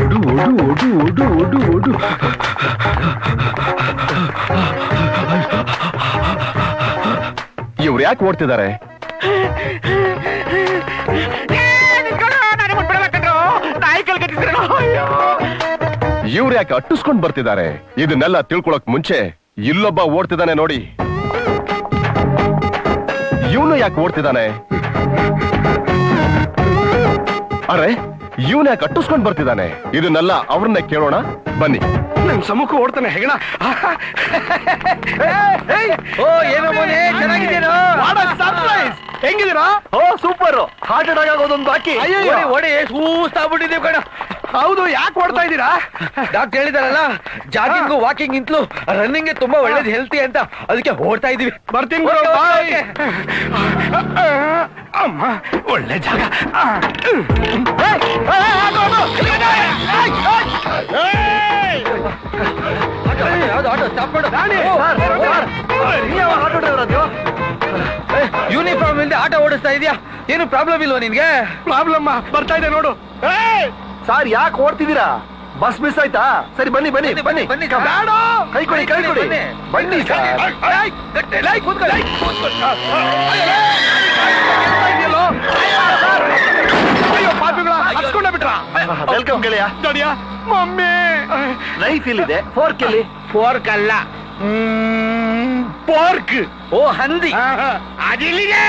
ಓಡು ಓಡು ಓಡು ಓಡು ಓಡು ಓಡು ಇವ್ರು ಯಾಕೆ ಓಡ್ತಿದ್ದಾರೆ? ಇವ್ರು ಯಾಕೆ ಅಟ್ಟಿಸ್ಕೊಂಡ್ ಬರ್ತಿದ್ದಾರೆ? ಇದನ್ನೆಲ್ಲ ತಿಳ್ಕೊಳಕ್ ಮುಂಚೆ ಇಲ್ಲೊಬ್ಬ ಓಡ್ತಿದ್ದಾನೆ ನೋಡಿ. ಇವನು ಯಾಕೆ ಓಡ್ತಿದ್ದಾನೆ? ಅರೆ ಇವನ್ ಕಟ್ಟಿಸ್ಕೊಂಡ್ ಬರ್ತಿದ್ದಾನೆ. ಇದನ್ನೆಲ್ಲ ಅವ್ರನ್ನೇ ಕೇಳೋಣ. ಬನ್ನಿ. ನಿಮ್ ಸಮ್ಮುಖ ಓಡ್ತಾನೆ ಹೆಗಣ. ಓ ಏನೋ ಮೋನೆ ಸರ್ಪ್ರೈಸ್ ಹೆಂಗಿದ್ದೀರಾ? ಓ ಸೂಪರ್ ಹಾರ್ಟ್ ಅಟ್ಯಾಕ್ ಆಗೋದೊಂದು ಬಾಕಿ. ಓಡಿ ಸೂಸ್ತಾಗ್ಬಿಟ್ಟಿದ್ದೀವಿ ಕಣ. ಹೌದು ಯಾಕೆ ಓಡ್ತಾ ಇದ್ದೀರಾ? ಡಾಕ್ಟರ್ ಹೇಳಿದಾರಲ್ಲ ಜಾಗಿಂಗ್ ವಾಕಿಂಗ್ ಇಂತಲೂ ರನ್ನಿಂಗ್ ತುಂಬಾ ಒಳ್ಳೇದು ಹೆಲ್ತಿ ಅಂತ. ಅದಕ್ಕೆ ಓಡ್ತಾ ಇದೀವಿ ಬರ್ತೀನಿ ಓಕೆ, ಗುರು, ಓಕೆ, ಬಾಯ್. ಓಕೆ. ಅಮ್ಮ ಒಳ್ಳೆ ಜಾಗ. ಯೂನಿಫಾರ್ಮ್ ಇಲ್ಲದೆ ಆಟೋ ಓಡಿಸ್ತಾ ಇದೆಯಾ? ಏನು ಪ್ರಾಬ್ಲಮ್ ಇಲ್ವಾ ನಿನ್ಗೆ? ಪ್ರಾಬ್ಲಮ್ ಬರ್ತಾ ಇದೆ ನೋಡು. ಸಾರ್ ಯಾಕೆ ಓಡ್ತಿದ್ದೀರಾ? ಬಸ್ ಮಿಸ್ ಆಯ್ತಾ? ಸರಿ ಬನ್ನಿ ಬನ್ನಿ ಬನ್ನಿ ಬನ್ನಿ ಬೇಡ. ಕೈ ಕೊಡಿ ಕೈ ಕೊಡಿ. ಬನ್ನಿ. ಬನ್ನಿ ಸರ್. ಏಯ್, ಗಟ್ಟಿ, ಲೈ, ಕೂತ್ಕೊಳ್ಳಿ. ಇದೆಯಲ್ಲೋ? ಅಯ್ಯೋ ಪಾಪಿಗಳ ಹಚ್ಕೊಂಡ ಬಿಟ್ರ? ವೆಲ್ಕಮ್ ಗೆಳೆಯ. ನೋಡಿಯ? ಮಮ್ಮಿ. ನೈಫ್ ಇಲ್ಲಿದೆ ಫೋರ್ಕ್ ಎಲ್ಲಿ? ಫೋರ್ಕ್ ಅಲ್ಲ. ಪೋರ್ಕ್ ಓ ಹಂದಿ. ಅದಿಲ್ಲಿಗೆ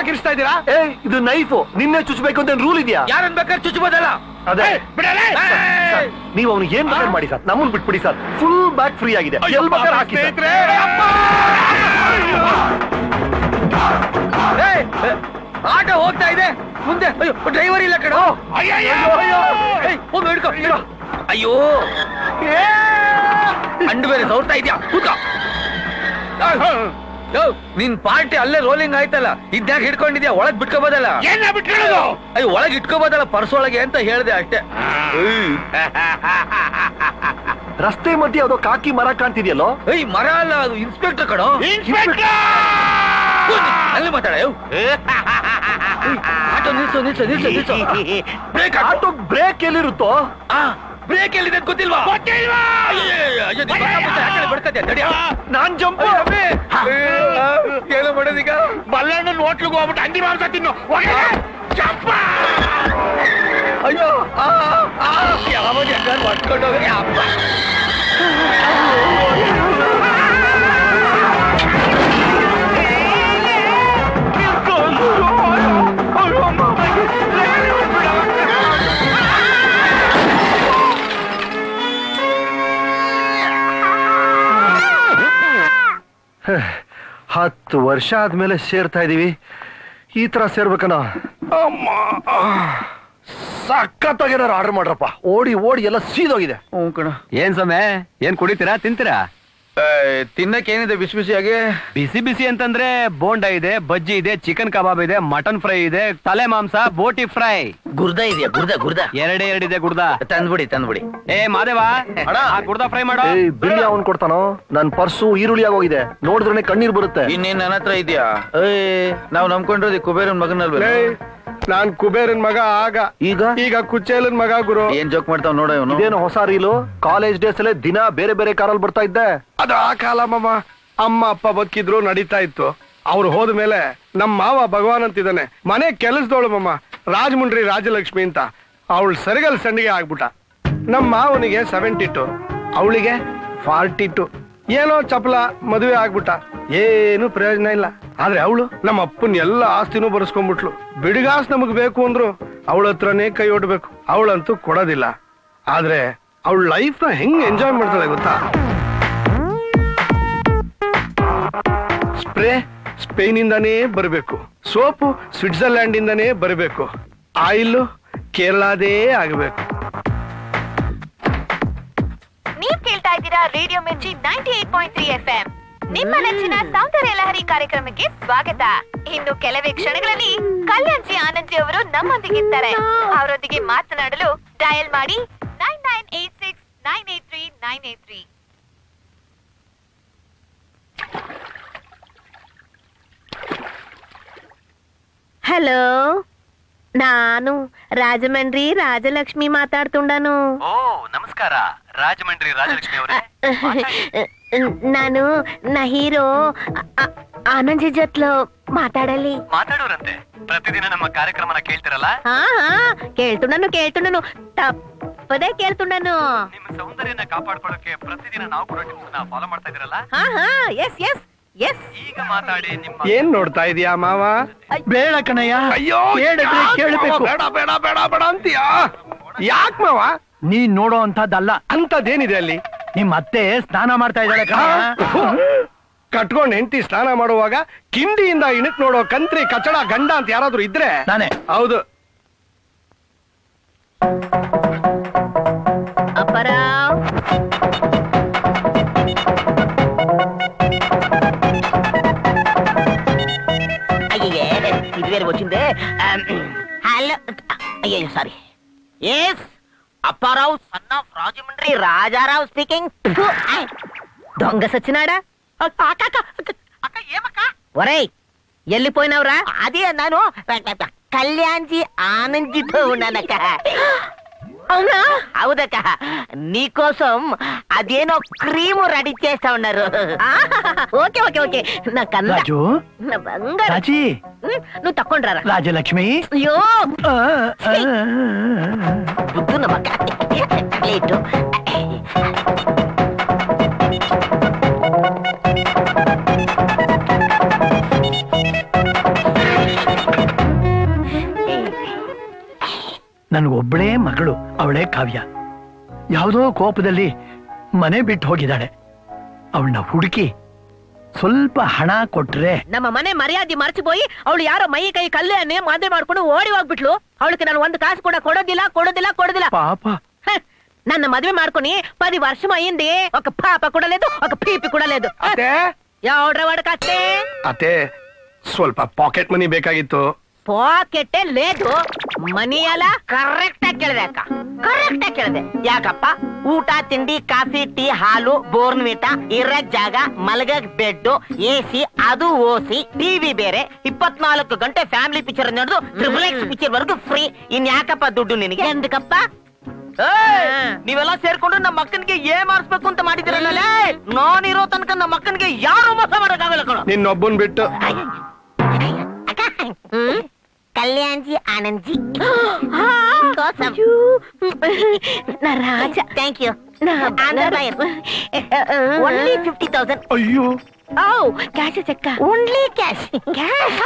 ನೀವ್ ಇದೀರಾ ಕಿರಿಸ್ತಾ ಇದ್ದೀರಾ? ಏ ಇದು ನೈಫು. ನಿನ್ನೆ ಚುಚ್ಚಬೇಕು ಅಂತ ರೂಲ್ ಇದೆಯಾ? ಯಾರನ್ ಬೇಕಾದ್ರೆ ಚುಚ್ಚಬೋದಲ್ಲ ಅದೇ. ಬಿಡಲೇ! ನೀವು ಅವ್ನಿಗೆ ಏನ್ ಬೇಕಾದ್ರೆ ಮಾಡಿ ಸರ್? ನಮ್ಮನ್ ಬಿಟ್ಬಿಡಿ ಸರ್. ಫುಲ್ ಬ್ಯಾಕ್ ಫ್ರೀ ಆಗಿದೆ. ಎಲ್ ಬೇಕಾದ್ರೆ ಹಾಕಿ. ಸ್ನೇಹಿತರೆ! ಆಟೋ ಹೋಗ್ತಾ ಇದೆ. ಮುಂದೆ ಅಯ್ಯೋ ಡ್ರೈವರ್ ಇಲ್ಲ ಕಣ. ಅಯ್ಯೋ ಹಿಡ್ಕೊ ಹಿಡ್ಕೊ. ಅಯ್ಯೋ! ಕಂಡು ಬೇರೆ ಸೌರ್ತಾ ಇದೆಯಾ? ಕೂತ್ಕೊ. ನಿನ್ ಪಾರ್ಟಿ ಅಲ್ಲೇ ರೋಲಿಂಗ್ ಆಯ್ತಲ್ಲ. ಇದ್ಯಾಕೆ ಹಿಡ್ಕೊಂಡಿದ್ಯಾ? ಒಳಗ್ ಬಿಟ್ಕೋಬೋದಲ್ಲ? ಏನ ಬಿಟ್ಕೊಳ್ಳೋದು? ಅಯ್ಯೋ ಒಳಗ್ ಇಟ್ಕೋಬೋದಲ್ಲ ಪರ್ಸ್ ಒಳಗೆ ಅಂತ ಹೇಳ್ದೆ ಅಷ್ಟೇ. ರಸ್ತೆ ಮಧ್ಯೆ ಯಾವುದೋ ಕಾಕಿ ಮರ ಕಾಣ್ತಿದ್ಯಲ್ಲೋ? ಏಯ್ ಮರ ಅಲ್ಲ ಅದು ಇನ್ಸ್ಪೆಕ್ಟರ್ ಕಣೋ. ಅಲ್ಲಿ ಮಾತಾಡ ಯೋ. ಆಟೋ ನಿಲ್ಸು ನಿಲ್ಸು ನಿಲ್ಸು ನಿಲ್ಸು. ಬ್ರೇಕ್ ಆಟೋ ಬ್ರೇಕ್ ಎಲ್ಲಿರುತ್ತೋ? ಬ್ರೇಕ್ ಎಲ್ಲಿದೆ ಅಂತ ಗೊತ್ತಿಲ್ವಾ? ಅಯ್ಯೋ, ಆ ತಡಿಯ. ನಾನ್ ಜಂಪ್. ಏನೋ ಮಾಡೋದೀಗ? ಬಲ್ಲಣ್ಣ ಹೋಟ್ಲಿಗೆ ಹೋಗ್ಬಿಟ್ಟು ಅಂಡಿ ಮಾಂಸ ತಿನ್ನು. ಚಪ್ಪ ಅಯ್ಯೋ ಯಾವಾಗ ಹೊಡ್ಕೊಂಡು ಹೋಗಿ ಅಪ್ಪ. ಹತ್ತು ವರ್ಷ ಆದ್ಮೇಲೆ ಸೇರ್ತಾ ಇದೀವಿ. ಈ ತರ ಸೇರ್ಬೇಕನ ಅಮ್ಮ. ಸಖತ್ತಾಗೇನಾರು ಆರ್ಡರ್ ಮಾಡ್ರಪ್ಪ. ಓಡಿ ಓಡಿ ಎಲ್ಲ ಸೀದೋಗಿದೆ. ಹ್ಞೂ ಕಣ. ಏನ್ ಸಮಯ ಏನ್ ಕುಡಿತೀರಾ? ತಿಂತೀರಾ? ತಿನ್ನಕ್ಕೆ ಏನಿದೆ ಬಿಸಿ ಬಿಸಿಯಾಗಿ? ಬಿಸಿ ಬಿಸಿ ಅಂತಂದ್ರೆ ಬೋಂಡ ಇದೆ ಬಜ್ಜಿ ಇದೆ ಚಿಕನ್ ಕಬಾಬ್ ಇದೆ ಮಟನ್ ಫ್ರೈ ಇದೆ ತಲೆ ಮಾಂಸ ಬೋಟಿ ಫ್ರೈ ಗುರ್ದ ಇದೆಯಾ? ಗುರ್ದ ಗುರ್ದ? ಎರಡೇ ಎರಡಿದೆ ಗುಡ್ದ ತಂದ್ಬಿಡಿ ತಂದ್ಬಿಡಿ. ಏ ಮಾದೇವ ಆ ಗುರ್ದಾ ಫ್ರೈ ಮಾಡೋ. ಏಯ್ ಬಿಲ್ ಅವನ್ ಕೊಡ್ತಾನೋ? ನನ್ ಪರ್ಸು ಈರುಳ್ಳಿ ಆಗೋಗಿದೆ. ನೋಡಿದ್ರೆ ಕಣ್ಣೀರ್ ಬರುತ್ತೆ. ಇನ್ನೇನ್ ನನ್ನ ಹತ್ರ ಇದೆಯಾ? ಏ ನಾವ್ ನಂಬ್ಕೊಂಡಿರೋದು ಕುಬೇರನ್ ಮಗನಲ್ವೇ ನಾನ್ ಕುಬೇರನ್ ಮಗ ಆಗ. ಈಗ? ಈಗ ಕುಚೇಲನ್ ಮಗ ಗುರು. ಏನ್ ಜೋಕ್ ಮಾಡ್ತಾವ್ ನೋಡ ಇವನು? ಇದೇನು ಹೊಸ ರೀಲು? ಕಾಲೇಜ್ ಡೇಸ್ ಅಲ್ಲೇ ದಿನ ಬೇರೆ ಬೇರೆ ಕಾರಲ್ಲಿ ಬರ್ತಾ ಇದ್ದೆ. ಅದು ಆ ಕಾಲ ಮಾಮ. ಅಮ್ಮ ಅಪ್ಪ ಬದುಕಿದ್ರು ನಡೀತಾ ಇತ್ತು. ಅವ್ರು ಹೋದ ಮೇಲೆ ನಮ್ಮ ಮಾವ ಭಗವಾನ್ ಅಂತಿದ್ದಾನೆ. ಮನೆ ಕೆಲಸದವಳು ಮಮ್ಮ ರಾಜಮುಂಡ್ರಿ ರಾಜಲಕ್ಷ್ಮಿ ಅಂತ. ಅವಳು ಸರಿಗಲ್ ಸಂಡಿಗೆ ಆಗ್ಬಿಟ್ಟ. ನಮ್ಮ ಮಾವನಿಗೆ ಸೆವೆಂಟಿ ಟು ಅವಳಿಗೆ ಫಾರ್ಟಿ ಟು ಏನೋ ಚಪಲ ಮದುವೆ ಆಗ್ಬಿಟ್ಟ. ಏನು ಪ್ರಯೋಜನ ಇಲ್ಲ. ಆದ್ರೆ ಅವಳು ನಮ್ಮ ಅಪ್ಪನ ಎಲ್ಲ ಆಸ್ತಿನೂ ಬರ್ಸ್ಕೊಂಡ್ಬಿಟ್ಲು. ಬಿಡಿಗಾಸ್ ನಮಗ್ ಬೇಕು ಅಂದ್ರು ಅವಳ ಹತ್ರನೇ ಕೈ ಒಡ್ಬೇಕು. ಅವಳಂತೂ ಕೊಡೋದಿಲ್ಲ. ಆದ್ರೆ ಅವಳ ಲೈಫ್ನ ಹೆಂಗ್ ಎಂಜಾಯ್ ಮಾಡ್ತಾಳೆ ಗೊತ್ತಾ? ಸ್ಪ್ರೇ ಸ್ಪೇನ್ ಇಂದಾನೇ ಬರಬೇಕು. ಸೋಪು ಸ್ವಿಟ್ಜರ್ಲ್ಯಾಂಡ್ ಇಂದಾನೇ ಬರಬೇಕು. ಆಯಿಲ್ ಕೇರಳದೇ ಆಗಬೇಕು. ಇದ್ದೀರಾ radio Mirchi ninety eight point three F M ನಿಮ್ಮ ನೆಚ್ಚಿನ ಸೌಂದರ್ಯ ಲಹರಿ ಕಾರ್ಯಕ್ರಮಕ್ಕೆ ಸ್ವಾಗತ ಇನ್ನು ಕೆಲವೇ ಕ್ಷಣಗಳಲ್ಲಿ ಕಲ್ಯಾಣ್ಜಿ ಆನಂದ್ಜಿ ಅವರು ನಮ್ಮೊಂದಿಗಿರ್ತಾರೆ ಅವರೊಂದಿಗೆ ಮಾತನಾಡಲು ಡಯಲ್ ಮಾಡಿ nine nine eight six nine eight three nine eight three hello ನಾನು రాజమండ్రి రాజలక్ష్మి మాట్లాడుతుండాను ಓ ನಮಸ್ಕಾರ రాజమండ్రి రాజలక్ష్మి ఎవరే నాను నా హీరో ఆనంద్ జట్లో ಮಾತಾಡಲಿ ಮಾತಾಡೋರಂತೆ ಪ್ರತಿದಿನ ನಮ್ಮ ಕಾರ್ಯಕ್ರಮನ ಕೇಳ್ತಿರಲ್ಲ ಕೇಳ್ತುಂಡನು ಕೇಳ್ತುಂಡನು ತಪ್ಪದೇ ಕೇಳ್ತುಂಡನು ನಿಮ್ಮ ಸೌಂದರ್ಯನ ಕಾಪಾಡ್ಕೊಳ್ಳೋಕೆ ಪ್ರತಿದಿನ ನಾವು ಕೂಡ ಟಿಪ್ಸ್ನ ಫಾಲೋ ಮಾಡ್ತಾ ಇದ್ದೀರಲ್ಲ ಹಾ ಹಾ ಎಸ್ ಎಸ್ ಎಸ್ ಈಗ ಮಾತಾಡಿ ನಿಮ್ಮ ಏನ್ ನೋಡ್ತಾ ಇದೀಯಾ ಮಾವ ಬೇಡ ಕಣಯ್ಯ ಅಯ್ಯೋ ಬೇಡ ಕೇಳಬೇಕು ಬೇಡ ಬೇಡ ಬೇಡ ಬೇಡ ಅಂತೀಯಾ ಯಾಕೆ ಮಾವ ನೀನ್ ನೋಡೋ ಅಂತದ್ದಲ್ಲ ಅಂತದೇನಿದೆ ಅಲ್ಲಿ ನಿಮ್ ಅತ್ತೆ ಸ್ನಾನ ಮಾಡ್ತಾ ಇದ್ದಾಳೆ ಆ? ಕಣಯ್ಯ ಕಟ್ಕೊಂಡ್ ಹೆಂಡತಿ ಸ್ನಾನ ಮಾಡುವಾಗ ಕಿಂಡಿಯಿಂದ ಇಣಕ್ ನೋಡೋ ಕಂತ್ರಿ ಕಚಡ ಗಂಡ ಅಂತ ಯಾರಾದ್ರೂ ಇದ್ರೆ ನಾನೇ ಹೌದು అప్పరావ్ అయ్యే ఇది వేరే వచ్చిందే హలో అయ్యో sorry yes Apparao son of Rajahmundry Rajarao speaking దొంగ సచ్చినాడా? ఒరేయ్ ఎల్లిపోయినావురా? అదే అన్నాను. కళ్యాణ్జీ ఆనందితో ఉన్నానక్క. అవునా? అవుదక్క. నీకోసం అదేనో క్రీము రెడీ చేస్తా ఉన్నారు. Okay okay okay. నా కన్న రాజు? నా బంగారు. నువ్వు తక్కొండ్రారా రాజలక్ష్మి అయ్యో ఆ, ఆ, బుద్ధున్నమక్క లేటు ನನ್ಗೊಬ್ಳೇ ಮಗಳು ಅವಳೇ ಕಾವ್ಯ ಯಾವುದೋ ಕೋಪದಲ್ಲಿ ಮನೆ ಬಿಟ್ಟು ಹೋಗಿದ್ದಾಳೆ ಅವಳನ್ನ ಹುಡುಕಿ ಸ್ವಲ್ಪ ಹಣ ಕೊಟ್ರೆ ನಮ್ಮ ಮನೆ ಮರ್ಯಾದೆ ಮರ್ಚಿపోయి ಅವಳು ಯಾರೋ ಮೈ ಕೈ ಕಲ್ಲೇ ಮದುವೆ ಮಾಡ್ಕೊಂಡು ಓಡಿ ಹೋಗ್ಬಿಟ್ಲು. ಅವಳಿಗೆ ನಾನು ಒಂದು ಕಾಸು ಕೂಡ ಕೊಡೋದಿಲ್ಲ ಕೊಡೋದಿಲ್ಲ ಕೊಡೋದಿಲ್ಲ. ಪಾಪ. ನನ್ನ ಮದುವೆ ಮಾಡ್ಕೊನಿ ಪದಿ ವರ್ಷ అయింది ಒಕ ಪಾಪ ಕೊಡಲೇದು లేదు ಪೀಪಿ ಕೊಡಲೇದು. కూడా లేదు ಅತ್ತೆ? ఎవడ్రా ಸ್ವಲ್ಪ ಪಾಕೆಟ್ ಮನಿ ಬೇಕಾಗಿತ್ತು. ಪಾಕೆಟ್ಟೆ ಲೇದು. ಮನಿ ಅಲ್ಲ ಕರೆಕ್ಟ್ ಆಗಿ ಕೇಳಿದೆ ಅಕ್ಕ. ಕರೆಕ್ಟ್ ಆಗಿ ಕೇಳಿದೆ. ಯಾಕಪ್ಪ? ಊಟ ತಿಂಡಿ ಕಾಫಿ ಟೀ ಹಾಲು ಬೋರ್ನ್ವಿಟ ಇರ ಜಾಗ ಮಲಗಕ್ ಬೆಡ್ ಎಸಿ ಅದು ಓಸಿ ಟಿವಿ ಬೇರೆ. ಇಪ್ಪತ್ನಾಲ್ಕು ಗಂಟೆ ಫ್ಯಾಮಿಲಿ ಪಿಕ್ಚರ್ ನಡೆದು ಟ್ರಿಬಲ್ ಎಕ್ಸ್ ಪಿಕ್ಚರ್ ವರೆಗೂ ಫ್ರೀ ಇನ್ ಯಾಕಪ್ಪ ದುಡ್ಡು ನಿನಗೆ? ಎಂದಕಪ್ಪ? ನೀವೆಲ್ಲ ಸೇರ್ಕೊಂಡು ನಮ್ಮ ಅಕ್ಕನಿಗೆ ಏ ಮಾಡಿಸ್ಬೇಕು ಅಂತ ಮಾಡಿದಿರಲ್ಲ ಇರೋ ತನಕ ನಮ್ಮ ಅಕ್ಕನಿಗೆ ಯಾರು ಮೋಸ ಮಾಡಕ್ಕಾಗಲ್ಲ ಕಣ. ನಿನ್ನೊಬ್ಬನ್ ಬಿಟ್ಟು. ಅಕ್ಕ. కళ్యాణ్జీ ఆనంద్జీ. కోసం నా రాజా. Thank you only fifty thousand అయ్యో. ఓ క్యాష్ చెక్క? Only cash cash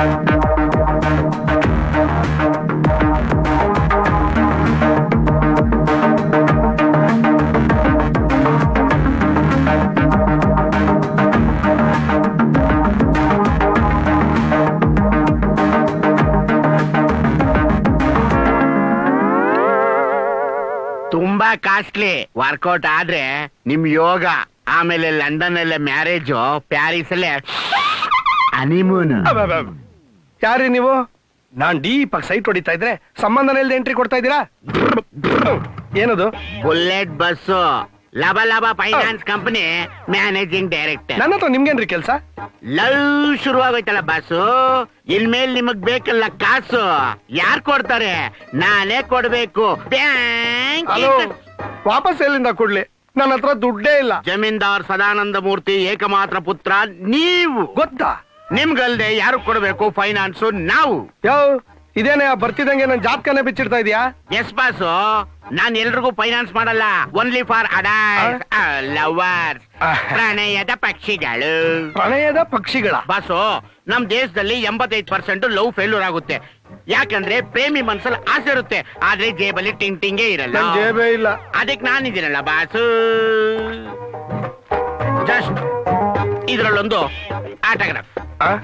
Thank you. Costly workout ಆದ್ರೆ ನಿಮ್ ಯೋಗ ಆಮೇಲೆ ಲಂಡನ್ ಅಲ್ಲೇ ಮ್ಯಾರೇಜು ಪ್ಯಾರಿಸ್ ಅಲ್ಲೇ ಹನಿಮೂನ್ ಯಾರಿ ನೀವು? ನಾನ್ ಡೀಪ್ ಆಗಿ ಸೈಟ್ ಹೊಡಿತಾ ಇದ್ರೆ ಸಂಬಂಧನ ಇಲ್ಲದೆ ಎಂಟ್ರಿ ಕೊಡ್ತಾ ಇದೀರಾ ಏನದು? ಬುಲೆಟ್ ಬಸ್ ಲಬ ಲಬ ಫೈನಾನ್ಸ್ ಕಂಪನಿ ಮ್ಯಾನೇಜಿಂಗ್ ಡೈರೆಕ್ಟರ್. ನನ್ನ ಹತ್ರ ನಿಮ್ಗೇನ್ರಿ ಕೆಲ್ಸ? ಲವ್ ಶುರುವಾಗೋಯ್ತಲ್ಲ ಬಸ್ ಇನ್ಮೇಲೆ ನಿಮಗ್ ಬೇಕಲ್ಲ ಕಾಸು. ಯಾರ್ ಕೊಡ್ತಾರೆ? ನಾನೇ ಕೊಡ್ಬೇಕು. ಬ್ಯಾಂಕ್ ವಾಪಸ್ ಎಲ್ಲಿಂದ ಕೊಡ್ಲಿ? ನನ್ನ ಹತ್ರ ದುಡ್ಡೇ ಇಲ್ಲ. ಜಮೀನ್ದಾರ್ ಸದಾನಂದ ಮೂರ್ತಿ ಏಕಮಾತ್ರ ಪುತ್ರ ನೀವು. ಗೊತ್ತಾ? ನಿಮ್ಗಲ್ದೆ ಯಾರು ಕೊಡ್ಬೇಕು ಫೈನಾನ್ಸ್? ನಾವು. ಯಾವ ಇದೇನೇ ಬರ್ತಿದಂಗೆ ನನ್ ಜಾತಕನೇ ಬಿಚ್ಚಿಡ್ತಾ ಇದೀಯಾ? ಎಸ್ ಬಾಸು ನಾನ್ ಎಲ್ರಿಗೂ ಫೈನಾನ್ಸ್ ಮಾಡಲ್ಲ. ಓನ್ಲಿ ಫಾರ್ ಅಡಾಸ್ ಲವರ್ಸ್ ಆ. ಪ್ರಣಯದ ಪಕ್ಷಿಗಳು. ಪ್ರಣಯದ ಪಕ್ಷಿಗಳ. ಬಾಸು ನಮ್ ದೇಶದಲ್ಲಿ ಎಂಬತ್ತೈದು ಪರ್ಸೆಂಟ್ ಲವ್ ಫೇಲ್ಯೂರ್ ಆಗುತ್ತೆ. ಯಾಕಂದ್ರೆ ಪ್ರೇಮಿ ಮನ್ಸಲ್ಲಿ ಆಸೆ ಇರುತ್ತೆ. ಆದ್ರೆ ಜೇಬಲ್ಲಿ ಟಿಂಗ್ ಟಿಂಗೇ ಇರಲ್ಲ. ನನ್ ಜೇಬೇ ಇಲ್ಲ. ಅದಕ್ಕೆ ನಾನಿದ್ದೀನಲ್ಲ ಬಾಸು. ಜಸ್ಟ್ ಇದ್ರಲ್ಲೊಂದು ಆಟೋಗ್ರಾಫ್ ಆ?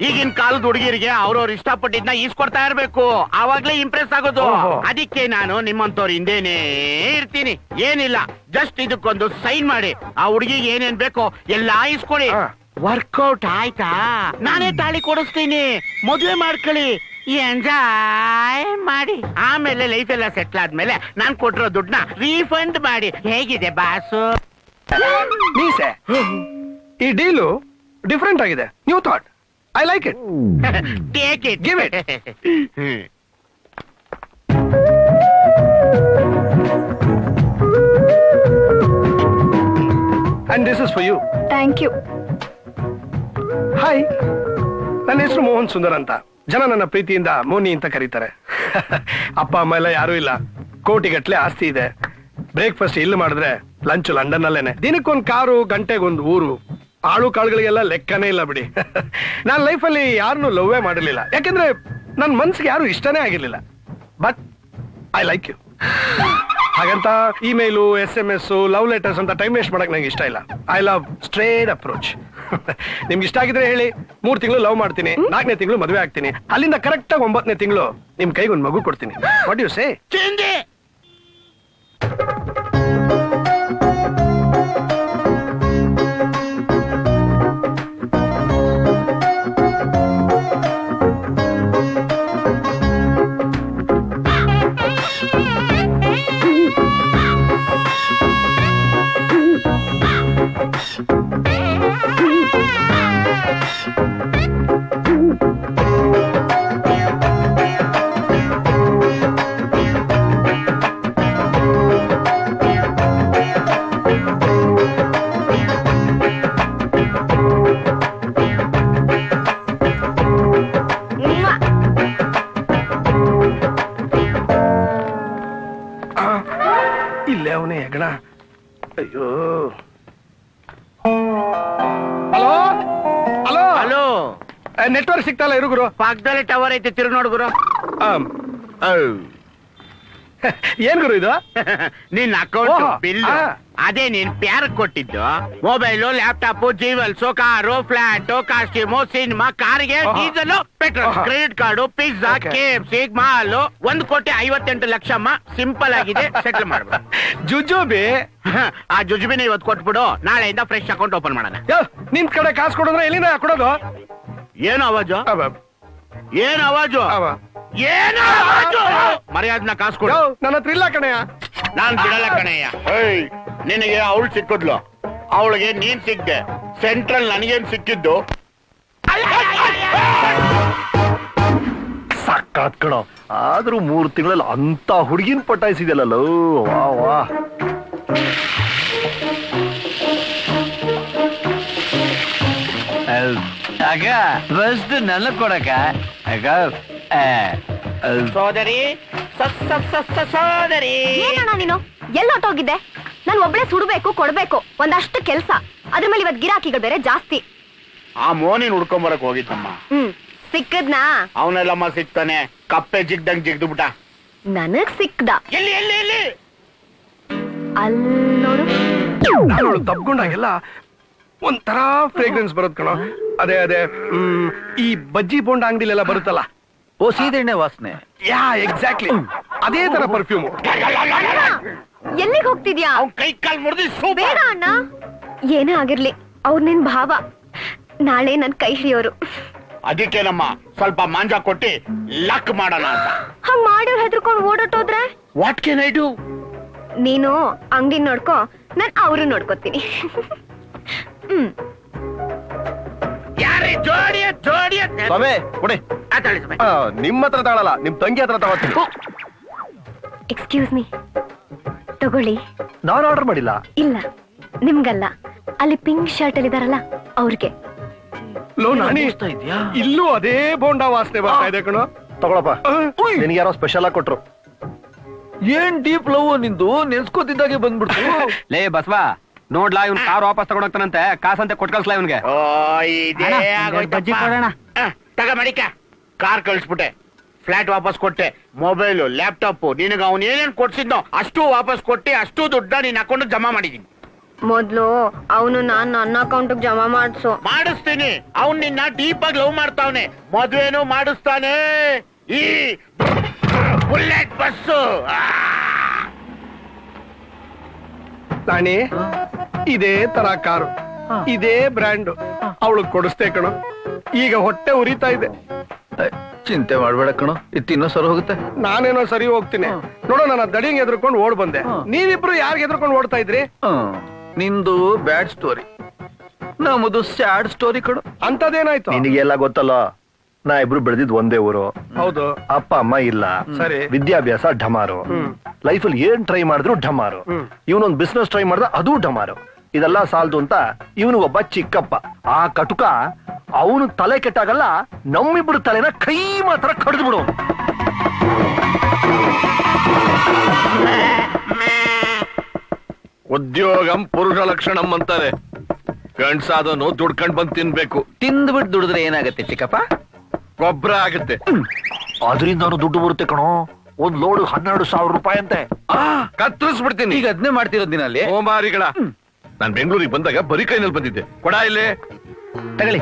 ಈಗಿನ ಕಾಲದ ಹುಡುಗಿರಿಗೆ ಅವ್ರವ್ರ ಇಷ್ಟಪಟ್ಟಿದ್ನ ಈಸ್ಕೊಡ್ತಾ ಇರ್ಬೇಕು. ಆವಾಗ್ಲೇ ಇಂಪ್ರೆಸ್ ಆಗೋದು. ಓಹೋ. ಅದಕ್ಕೆ ನಾನು ನಿಮ್ಮಂತವ್ರ ಹಿಂದೇನೆ ಇರ್ತೀನಿ. ಏನಿಲ್ಲ ಜಸ್ಟ್ ಇದಕ್ಕೊಂದು ಸೈನ್ ಮಾಡಿ. ಆ ಹುಡುಗಿಗೆ ಏನೇನ್ ಬೇಕೋ ಎಲ್ಲಾ ಇಸ್ಕೊಳ್ಳಿ ಹಾ. ವರ್ಕೌಟ್ ಆಯ್ತಾ? ನಾನೇ ತಾಳಿ ಕೊಡಿಸ್ತೀನಿ. ಮದುವೆ ಮಾಡ್ಕೊಳ್ಳಿ. ಎಂಜಾಯ್ ಮಾಡಿ. ಆಮೇಲೆ ಲೈಫ್ ಎಲ್ಲ ಸೆಟ್ಲ್ ಆದ್ಮೇಲೆ ನಾನ್ ಕೊಟ್ಟಿರೋ ದುಡ್ಡನ್ನ ರೀಫಂಡ್ ಮಾಡಿ. ಹೇಗಿದೆ ಬಾಸು? ಮೀಸೆ ಈ ಡೀಲು ಡಿಫ್ರೆಂಟ್ ಆಗಿದೆ. New thought I like it take it give it and this is for you thank you hi ನನ್ನ ಹೆಸರು ಮೋಹನ್ ಸುಂದರ್ ಅಂತ. ಜನ ನನ್ನ ಪ್ರೀತಿಯಿಂದ ಮೋನಿ ಅಂತ ಕರೀತಾರೆ. ಅಪ್ಪ, ಅಮ್ಮ ಎಲ್ಲ ಯಾರೂ ಇಲ್ಲ. ಕೋಟಿಗಟ್ಲೆ ಆಸ್ತಿ ಇದೆ. ಬ್ರೇಕ್ಫಾಸ್ಟ್ ಇಲ್ಲಿ ಮಾಡಿದ್ರೆ ಲಂಚ್ ಲಂಡನ್ ಅಲ್ಲೇನೆ ದಿನಕ್ಕೊಂದ್ ಕಾರು, ಗಂಟೆಗೊಂದು ಊರು. ಆಳು ಕಾಳುಗಳಿಗೆಲ್ಲ ಲೆಕ್ಕನೇ ಇಲ್ಲ ಬಿಡಿ. ನಾನು ಲೈಫಲ್ಲಿ ಯಾರನ್ನೂ ಲವ್ವೇ ಮಾಡಿರ್ಲಿಲ್ಲ. ಯಾಕೆಂದ್ರೆ ನನ್ನ ಮನ್ಸಿಗೆ ಯಾರು ಇಷ್ಟನೇ ಆಗಿರ್ಲಿಲ್ಲ. ಬಟ್ ಐ ಲೈಕ್ ಯು ಹಾಗಂತ email S M S love letters ಅಂತ ಟೈಮ್ ವೇಸ್ಟ್ ಮಾಡಕ್ ನಂಗೆ ಇಷ್ಟ ಇಲ್ಲ. ಐ ಲವ್ ಸ್ಟ್ರೇಟ್ ಅಪ್ರೋಚ್ ನಿಮ್ಗೆ ಇಷ್ಟ ಆಗಿದ್ರೆ ಹೇಳಿ. ಮೂರ್ ತಿಂಗಳು ಲವ್ ಮಾಡ್ತೀನಿ. ನಾಲ್ಕನೇ ತಿಂಗಳು ಮದುವೆ ಆಗ್ತೀನಿ. ಅಲ್ಲಿಂದ ಕರೆಕ್ಟ್ ಆಗಿ ಒಂಬತ್ತನೇ ತಿಂಗಳು ನಿಮ್ ಕೈಗೆ ಒಂದು ಮಗು ಕೊಡ್ತೀನಿ. ವಾಟ್ ಯು ಸೇ ನೆಟ್ವರ್ಕ್ ಸಿಗ್ತಲ್ಲ ಇರು ಗುರು. ಪಕ್ಕದಲ್ಲಿ ಟವರ್ ಐತೆ ತಿರು ನೋಡು ಗುರು. ಆಮ್, ಏನ್ ಗುರು ಇದು? ನಿನ್ ಅಕೌಂಟ್ ಓಹೋ, ಬಿಲ್ ಆ. ಅದೇ ನೀನ್ ಪ್ಯಾರ್ ಕೊಟ್ಟಿದ್ದು. Mobile laptop jewels car flat costume cinema ಕಾರ್ಗೆ ಓಹೋ. ಡೀಸೆಲ್ ಪೆಟ್ರೋಲ್ ಓಹೋ. Credit card pizza Okay. K F C ಮಾಲು ಒಂದ್ ಕೋಟಿ ಐವತ್ತೆಂಟು ಲಕ್ಷಮ್ಮ ಸಿಂಪಲ್ ಆಗಿದೆ ಸೆಟಲ್ ಮಾಡ್ಬಿಡು ಜುಜುಬಿ. ಆ ಜುಜುಬಿನ ಇವತ್ ಕೊಟ್ಬಿಡು. ನಾಳೆಯಿಂದ ಫ್ರೆಶ್ ಅಕೌಂಟ್ ಓಪನ್ ಮಾಡೋಣ. ಯೋ, ನಿಮ್ ಕಡೆ ಕಾಸು ಕೊಡೋದ್ರೆ ಎಲ್ಲಿಂದ ಕೊಡೋದು? ಏನು ಅವಾಜು ಏನ್ ಅವಾಜು ಅವ. ಏನು ಅವಾಜು ಮರ್ಯಾದನ ಕಾಸು ಕೊಡು. ನನ್ನ ಹತ್ರ ಇಲ್ಲ ಕಣಯ್ಯ. ನಾನ್ ಬಿಡಲ್ಲ ಕಣಯ್ಯ. ಏಯ್ ನಿನಗೆ ಅವಳು ಸಿಕ್ಕಿದ್ಲು. ಅವಳಿಗೆ ನೀನ್ ಸಿಕ್ಕೆ ಸೆಂಟ್ರಲ್ ನನಗೇನ್ ಸಿಕ್ಕಿದ್ದು? ಸಕ್ಕಾತ್ ಕಣ. ಆದ್ರೂ ಮೂರ್ ತಿಂಗಳಲ್ಲಿ ಅಂತ ಹುಡುಗಿನ ಪಟಾಯಿಸಿದೆಲ್ಲ ವಾ ವಾ. ಆಗ ಫಸ್ಟ್ ನನ್ನ ಕೊಡಕ. ಆಗ ಆ, ಸೋದರಿ ಸೋದರಿ. ಏನಣ್ಣ ನೀನು? ಎಲ್ಲೊಟ್ಟೋಗಿದ್ದೆ ನಾನು ಒಬ್ಳೆ ಸುಡ್ಬೇಕು ಕೊಡ್ಬೇಕು ಒಂದಷ್ಟು ಕೆಲ್ಸ. ಅದ್ರ ಮೇಲೆ ಇವತ್ ಗಿರಾಕಿಗಳು ಬೇರೆ ಜಾಸ್ತಿ. ಆ ಮೋನಿನ್ ಹುಡ್ಕೊಂಬರಕ್ ಹೋಗಿದ್ದಮ್ಮ. ಹ್ಮ್ ಸಿಕ್ಕದ್ನಾ? ಅವನೆಲ್ಲಮ್ಮ ಸಿಕ್ತಾನೆ. ಕಪ್ಪೆ ಜಿಗ್ದಂಗ್ ಜಿಗ್ದು ಬಿಟ್ಟ ನನಗ್ ಸಿಕ್ಕದ ಎಲ್ಲಿ ಎಲ್ಲಿ ಎಲ್ಲಿ ಅಲ್ಲಿ ನೋಡು. ನಾನು ತಬ್ಕೊಂಡಾಗೆಲ್ಲ ಒಂಥರ ಫ್ರೇಗ್ರೆನ್ಸ್ ಬರುತ್ತೆ ಕಣೋ. ಅದೇ ಅದೇ ಹ್ಮ್, ಈ ಬಜ್ಜಿ ಬೋಂಡ ಅಂಗಡಿಲೆಲ್ಲ ಬರುತ್ತಲ್ಲ? ಓ ಸೀದೆಣ್ಣೆ ವಾಸನೆ. ಯಾ ಎಕ್ಸಾಕ್ಟ್ಲಿ ಅದೇ ತರ ಪರ್ಫ್ಯೂಮ್ ಎಲ್ಲಿಗೆ ಹೋಗ್ತಿದ್ಯಾ? ಅವ್ನ್ ಕೈ ಕಾಲ್ ಮುರಿದಿ ಸೂಪ ಬೇಡ ಅಣ್ಣ. ಏನೇ ಆಗಿರ್ಲಿ ಅವ್ರ ನಿನ್ ಭಾವ. ನಾಳೆ ನನ್ ಕೈ ಹಿಡಿಯೋರು. ಅದಕ್ಕೇನಮ್ಮ ಸ್ವಲ್ಪ ಮಾಂಜ ಕೊಟ್ಟಿ ಲಕ್ ಮಾಡೋಣ ಅಂತ. ಹಂಗ್ ಮಾಡೋರ್ ಹೆದರ್ಕೊಂಡ್ ಓಡೋಟೋದ್ರೆ? ವಾಟ್ ಕೆನ್ ಐ ಡೂ ನೀನು ಅಂಗಡಿ ನೋಡ್ಕೋ ನಾನು ಅವ್ರು ನೋಡ್ಕೋತೀನಿ. ಹ್ಮ್. ಯಾರೇ ಜೋಡಿಯ ಜೋಡಿಯ ಸ್ವಾಮಿ ಕೊಡಿ. ಆತಾಳಿ ಸ್ವಾಮಿ. ಆ, ನಿಮ್ಮ ಹತ್ರ ತಗೊಳಲ್ಲ ನಿಮ್ ತಂಗಿ ಹತ್ರ ತಗೋತೀನಿ ಎಕ್ಸ್ಕ್ಯೂಸ್ ಮೀ ತಗೊಳ್ಳಿ. ನಾನು ಆರ್ಡರ್ ಮಾಡಿಲ್ಲ. ಇಲ್ಲ ನಿಮ್ಗಲ್ಲ. ಅಲ್ಲಿ ಪಿಂಕ್ ಶರ್ಟ್ ಅಲ್ಲಿ ಇದಾರಲ್ಲ ಅವ್ರಿಗೆ. ಲೋ ನಾನಿ ಇಲ್ಲೂ ಅದೇ ಬೋಂಡ ವಾಸನೆ ಬರ್ತಾ ಇದೆ ಕಣೋ. ತಗೊಳಪ್ಪ ಆ, ನಿನಗೆ ಯಾರೋ ಸ್ಪೆಷಲ್ ಆಗಿ ಕೊಟ್ರು. ಏನ್ ಡೀಪ್ ಲವ್ ನಿಂದು? ನೆನ್ಸ್ಕೋತಿದ್ದಾಗೆ ಬಂದ್ಬಿಡ್ತು. ಲೇ ಬಸವ ನೋಡ್ಲಾ ಇವ್ನ್ ಕಾರ್ ವಾಪಸ್ ತಗೊಂಡೋಗ್ತಾನಂತೆ ಕಾಸಂತೆ ಕೊಟ್ ಕಳ್ಸ್ಲಾ ಇವ್ನ್ಗೆ. ಓ ಇದೇ ಅಣ್ಣ, ಆಗೋಯ್ತಪ್ಪ. ಬಜ್ಜಿ ಕೊಡೋಣ. ಆ, ತಗ ಮಡಿಕ. ಕಾರ್ ಕಳಿಸ್ಬಿಟ್ಟೆ. ಫ್ಲಾಟ್ ವಾಪಸ್ ಕೊಟ್ಟೆ. ಮೊಬೈಲು ಲ್ಯಾಪ್ಟಾಪ್ ನಿನಗ ಅವನ್ ಏನೇನ್ ಕೊಡ್ಸಿದ್ನೋ ಅಷ್ಟು ವಾಪಸ್ ಕೊಟ್ಟಿ ಅಷ್ಟು ದುಡ್ಡ ನಿನ್ ಅಕೌಂಟ್ ಜಮಾ ಮಾಡಿದೀನಿ. ಮೊದ್ಲು ಅವನು ನಾನ್ ನನ್ನ ಅಕೌಂಟ್ ಜಮಾ ಮಾಡ್ಸು. ಮಾಡಿಸ್ತೀನಿ. ಅವ್ನ್ ನಿನ್ನ ಡೀಪ್ ಆಗಿ ಲವ್ ಮಾಡ್ತಾವ್ನೆ. ಮದ್ವೆನೂ ಮಾಡಿಸ್ತಾನೆ. ಈ ಬುಲೆಟ್ ಬಸ್ಸು. ನಾನಿ ಇದೇ ತರ ಕಾರು. ಇದೇ ಬ್ರ್ಯಾಂಡ್. ಅವಳು ಕೊಡಿಸ್ತೇ ಕಣೋ. ಈಗ ಹೊಟ್ಟೆ ಉರಿತಾ ಇದೆ. ಚಿಂತೆ ಮಾಡ್ಬೇಡ ಕಣೋ. ಇದು ತಿನ್ನೋ ಸರಿ ಹೋಗುತ್ತೆ. ನಾನೇನೋ ಸರಿ ಹೋಗ್ತೀನಿ. ನೋಡೋ ನನ್ನ ದಡಿಂಗ್ ಎದ್ರುಕೊಂಡು ಓಡ್ ಬಂದೆ. ನೀವಿಬ್ರು ಯಾರಿಗೆ ಎದ್ರುಕೊಂಡು ಓಡ್ತಾ ಇದ್ರಿ? ನಿಂದು ಬ್ಯಾಡ್ ಸ್ಟೋರಿ. ನಮ್ಮದು ಸ್ಯಾಡ್ ಸ್ಟೋರಿ ಕಣೋ. ಅಂತದೇನಾಯ್ತು ನಿನಗೆಲ್ಲ ಗೊತ್ತಲ್ಲ? ನಾ ಇಬ್ರು ಬೆಳೆದಿದ್ ಒಂದೇ ಊರು. ಹೌದು. ಅಪ್ಪ ಅಮ್ಮ ಇಲ್ಲ. ಸರಿ. ವಿದ್ಯಾಭ್ಯಾಸ ಢಮಾರು. ಲೈಫ್ ಅಲ್ಲಿ ಏನ್ ಟ್ರೈ ಮಾಡಿದ್ರು ಢಮಾರು. ಇವನೊಂದ್ ಬಿಸ್ನೆಸ್ ಟ್ರೈ ಮಾಡ್ದ ಅದು ಢಮಾರು. ಇದೆಲ್ಲ ಸಾಲದು ಅಂತ ಇವನು ಒಬ್ಬ ಚಿಕ್ಕಪ್ಪ. ಆ ಕಟುಕ ಅವನು ತಲೆ ಕೆಟ್ಟಾಗಲ್ಲ ನಮ್ಮಿಬ್ರು ತಲೆನ ಕೈ ಮಾತ್ರ ಕಡ್ದು ಬಿಡು. ಉದ್ಯೋಗಂ ಪುರುಷ ಲಕ್ಷಣಂ ಅಂತಾರೆ ಗಂಡ್ಸಾದನು ದುಡ್ಕೊಂಡ್ ಬಂದ್ ತಿನ್ಬೇಕು. ತಿಂದ್ಬಿಟ್ಟು ದುಡಿದ್ರೆ ಏನಾಗತ್ತೆ ಚಿಕ್ಕಪ್ಪ? ಗೊಬ್ಬರ ಆಗುತ್ತೆ. ಅದರಿಂದ ಅವನು ದುಡ್ಡು ಬರುತ್ತೆ ಕಣೋ. ಒಂದ್ ಲೋಡ್ ಹನ್ನೆರಡು ಸಾವಿರ ರೂಪಾಯಿ ಅಂತೆ. ಕತ್ತರಿಸ್ಬಿಡ್ತೀನಿ. ಈಗ ಅದನ್ನೇ ಅಲ್ಲಿ? ಓ ಓಮಾರಿಗಳ ನಾನ್ ಬೆಂಗಳೂರಿಗೆ ಬಂದಾಗ ಬರೀ ಕೈನಲ್ಲಿ ಬಂದಿದ್ದೆ. ಕೊಡ ಇಲ್ಲಿ. ತಗೊಳ್ಳಿ.